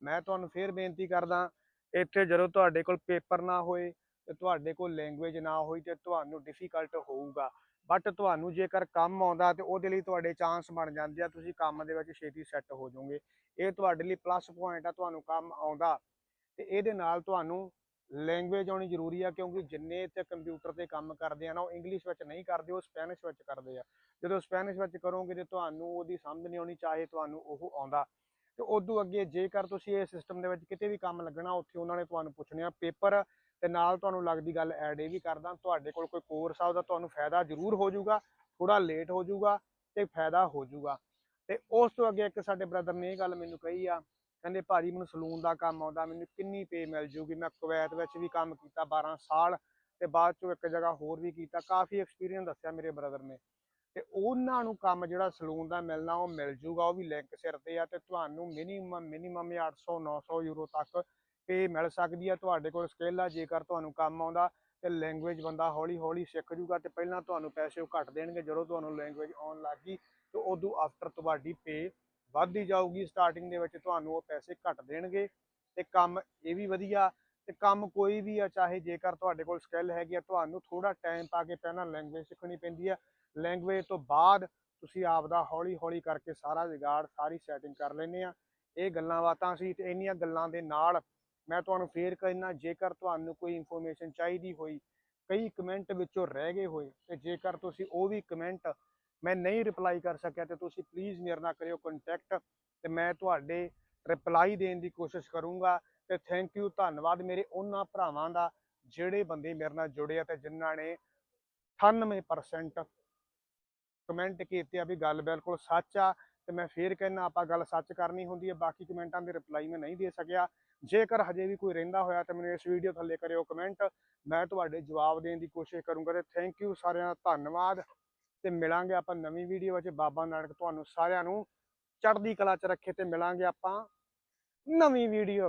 ਮੈਂ ਤੁਹਾਨੂੰ ਫੇਰ ਬੇਨਤੀ ਕਰਦਾ, ਇੱਥੇ ਜਦੋਂ ਤੁਹਾਡੇ ਕੋਲ ਪੇਪਰ ਨਾ ਹੋਏ ਤੇ ਤੁਹਾਡੇ ਕੋਲ ਲੈਂਗੁਏਜ ਨਾ ਹੋਈ ਤੇ ਤੁਹਾਨੂੰ ਡਿਫਿਕਲਟ ਹੋਊਗਾ। ਬਟ ਤੁਹਾਨੂੰ ਜੇਕਰ ਕੰਮ ਆਉਂਦਾ ਤੇ ਉਹਦੇ ਲਈ ਤੁਹਾਡੇ ਚਾਂਸ ਬਣ ਜਾਂਦੇ ਆ, ਤੁਸੀਂ ਕੰਮ ਦੇ ਵਿੱਚ ਛੇਤੀ ਸੈੱਟ ਹੋ ਜਾਓਗੇ। ਇਹ ਤੁਹਾਡੇ ਲਈ ਪਲੱਸ ਪੁਆਇੰਟ ਆ, ਤੁਹਾਨੂੰ ਕੰਮ ਆਉਂਦਾ। ਤੇ ਇਹਦੇ ਨਾਲ ਤੁਹਾਨੂੰ ਲੈਂਗੁਏਜ ਆਉਣੀ ਜ਼ਰੂਰੀ ਆ, ਕਿਉਂਕਿ ਜਿੰਨੇ ਤੇ ਕੰਪਿਊਟਰ ਤੇ ਕੰਮ ਕਰਦੇ ਆ ਨਾ, ਉਹ ਇੰਗਲਿਸ਼ ਵਿੱਚ ਨਹੀਂ ਕਰਦੇ, ਉਹ ਸਪੈਨਿਸ਼ ਵਿੱਚ ਕਰਦੇ ਆ। ਜਦੋਂ ਸਪੈਨਿਸ਼ ਵਿੱਚ ਕਰੋਗੇ ਤੇ ਤੁਹਾਨੂੰ ਉਹਦੀ ਸਮਝ ਨਹੀਂ ਆਉਣੀ, ਚਾਹੇ ਤੁਹਾਨੂੰ ਉਹ ਆਉਂਦਾ। ਤੇ ਉਦੋਂ ਅੱਗੇ ਜੇਕਰ ਤੁਸੀਂ ਇਹ ਸਿਸਟਮ ਦੇ ਵਿੱਚ ਕਿਤੇ ਵੀ ਕੰਮ ਲੱਗਣਾ, ਉੱਥੇ ਉਹਨਾਂ ਨੇ ਤੁਹਾਨੂੰ ਪੁੱਛਣੇ ਆ ਪੇਪਰ ਤੇ ਨਾਲ ਤੁਹਾਨੂੰ ਲੱਗਦੀ ਗੱਲ ਐਡ ਇਹ ਵੀ ਕਰਦਾ, ਤੁਹਾਡੇ ਕੋਲ ਕੋਈ ਕੋਰਸ ਆ, ਉਹਦਾ ਤੁਹਾਨੂੰ ਫਾਇਦਾ ਜ਼ਰੂਰ ਹੋ ਜਾਊਗਾ ਥੋੜਾ ਲੇਟ ਹੋ ਜਾਊਗਾ ਤੇ ਫਾਇਦਾ ਹੋ ਜਾਊਗਾ। ਤੇ ਉਸ ਤੋਂ ਅੱਗੇ ਇੱਕ ਸਾਡੇ ਬ੍ਰਦਰ ਨੇ ਇਹ ਗੱਲ ਮੈਨੂੰ ਕਹੀ ਆ, ਕਹਿੰਦੇ ਭਾਜੀ ਮੈਨੂੰ ਸਲੂਨ ਦਾ ਕੰਮ ਆਉਂਦਾ, ਮੈਨੂੰ ਕਿੰਨੀ ਪੇ ਮਿਲ ਜੂਗੀ ਮੈਂ ਕੁਵੈਤ ਵਿੱਚ ਵੀ ਕੰਮ ਕੀਤਾ 12 ਸਾਲ ਤੇ ਬਾਅਦ ਚੋਂ ਇੱਕ ਜਗ੍ਹਾ ਹੋਰ ਵੀ ਕੀਤਾ, ਕਾਫੀ ਐਕਸਪੀਰੀਅੰਸ ਦੱਸਿਆ ਮੇਰੇ ਬ੍ਰਦਰ ਨੇ। ਤੇ ਉਹਨਾਂ ਨੂੰ ਕੰਮ ਜਿਹੜਾ ਸਲੂਨ ਦਾ ਮਿਲਣਾ, ਉਹ ਮਿਲ ਜੂਗਾ ਉਹ ਵੀ ਲਿੰਕ ਸਿਰ ਤੇ ਆ ਤੇ ਤੁਹਾਨੂੰ ਮਿਨੀਮਮ ਮਿਨੀਮਮ 800 900 ਯੂਰੋ ਤੱਕ ਪੇ ਮਿਲ ਸਕਦੀ ਆ, ਤੁਹਾਡੇ ਕੋਲ ਸਕਿੱਲ ਆ, ਜੇਕਰ ਤੁਹਾਨੂੰ ਕੰਮ ਆਉਂਦਾ ਤੇ ਲੈਂਗੁਏਜ ਬੰਦਾ ਹੌਲੀ ਹੌਲੀ ਸਿੱਖ ਜੂਗਾ ਤੇ ਪਹਿਲਾਂ ਤੁਹਾਨੂੰ ਪੈਸੇ ਉਹ ਘੱਟ ਦੇਣਗੇ, ਜਦੋਂ ਤੁਹਾਨੂੰ ਲੈਂਗੁਏਜ ਆਉਣ ਲੱਗ ਗਈ ਤੇ ਉਦੋਂ ਆਫਟਰ ਤੁਹਾਡੀ ਪੇ ਵੱਧਦੀ ਜਾਊਗੀ ਸਟਾਰਟਿੰਗ ਦੇ ਵਿੱਚ ਤੁਹਾਨੂੰ ਉਹ ਪੈਸੇ ਘੱਟ ਦੇਣਗੇ ਤੇ ਕੰਮ ਇਹ ਵੀ ਵਧੀਆ ਤੇ ਕੰਮ ਕੋਈ ਵੀ ਆ, ਚਾਹੇ ਜੇਕਰ ਤੁਹਾਡੇ ਕੋਲ ਸਕਿੱਲ ਹੈਗੀ ਆ, ਤੁਹਾਨੂੰ ਥੋੜਾ ਟਾਈਮ ਪਾ ਕੇ ਪਹਿਲਾਂ ਲੈਂਗੁਏਜ ਸਿੱਖਣੀ ਪੈਂਦੀ ਆ। ਲੈਂਗੁਏਜ ਤੋਂ ਬਾਅਦ ਤੁਸੀਂ ਆਪਦਾ ਹੌਲੀ ਹੌਲੀ ਕਰਕੇ ਸਾਰਾ ਜੁਗਾੜ, ਸਾਰੀ ਸੈਟਿੰਗ ਕਰ ਲੈਂਦੇ ਆ। ਇਹ ਗੱਲਾਂ ਬਾਤਾਂ ਸੀ ਤੇ ਇੰਨੀਆਂ ਗੱਲਾਂ ਦੇ ਨਾਲ ਮੈਂ ਤੁਹਾਨੂੰ ਫੇਰ ਕਹਿਣਾ ਜੇਕਰ ਤੁਹਾਨੂੰ ਕੋਈ ਇਨਫੋਰਮੇਸ਼ਨ ਚਾਹੀਦੀ ਹੋਈ, ਕਈ ਕਮੈਂਟ ਵਿੱਚੋਂ ਰਹਿ ਗਏ ਹੋਏ, ਤੇ ਜੇਕਰ ਤੁਸੀਂ ਉਹ ਵੀ ਕਮੈਂਟ ਮੈਂ ਨਹੀਂ ਰਿਪਲਾਈ ਕਰ ਸਕਿਆ, ਤੇ ਤੁਸੀਂ ਪਲੀਜ਼ ਮੇਰੇ ਨਾਲ ਕਰਿਓ ਕੰਟੈਕਟ ਤੇ ਮੈਂ ਤੁਹਾਡੇ ਰਿਪਲਾਈ ਦੇਣ ਦੀ ਕੋਸ਼ਿਸ਼ ਕਰੂੰਗਾ, ਤੇ ਥੈਂਕ ਯੂ ਧੰਨਵਾਦ ਮੇਰੇ ਉਹਨਾਂ ਭਰਾਵਾਂ ਦਾ, ਜਿਹੜੇ ਬੰਦੇ ਮੇਰੇ ਨਾਲ ਜੁੜੇ ਆ ਤੇ ਜਿਨ੍ਹਾਂ ਨੇ 98% ਕਮੈਂਟ ਕੀਤੇ ਆ ਵੀ ਗੱਲ ਬਿਲਕੁਲ ਸੱਚ ਆ, ਤੇ ਮੈਂ ਫੇਰ ਕਹਿਣਾ ਆਪਾਂ ਗੱਲ ਸੱਚ ਕਰਨੀ ਹੁੰਦੀ ਹੈ ਬਾਕੀ ਕਮੈਂਟਾਂ ਦੇ ਰਿਪਲਾਈ ਮੈਂ ਨਹੀਂ ਦੇ ਸਕਿਆ। ਜੇਕਰ ਹਜੇ ਵੀ ਕੋਈ ਰਹਿੰਦਾ ਹੋਇਆ ਤਾਂ ਮੈਨੂੰ ਇਸ ਵੀਡੀਓ ਥੱਲੇ ਕਰਿਓ ਕਮੈਂਟ ਮੈਂ ਤੁਹਾਡੇ ਜਵਾਬ ਦੇਣ ਦੀ ਕੋਸ਼ਿਸ਼ ਕਰੂੰਗਾ ਤੇ ਥੈਂਕ ਯੂ ਸਾਰਿਆਂ ਦਾ ਧੰਨਵਾਦ। ਤੇ ਮਿਲਾਂਗੇ ਆਪਾਂ ਨਵੀਂ ਵੀਡੀਓ ਵਿੱਚ। ਬਾਬਾ ਨਾਨਕ ਤੁਹਾਨੂੰ ਸਾਰਿਆਂ ਨੂੰ ਚੜ੍ਹਦੀ ਕਲਾ 'ਚ ਰੱਖੇ ਤੇ ਮਿਲਾਂਗੇ ਆਪਾਂ ਨਵੀਂ ਵੀਡੀਓ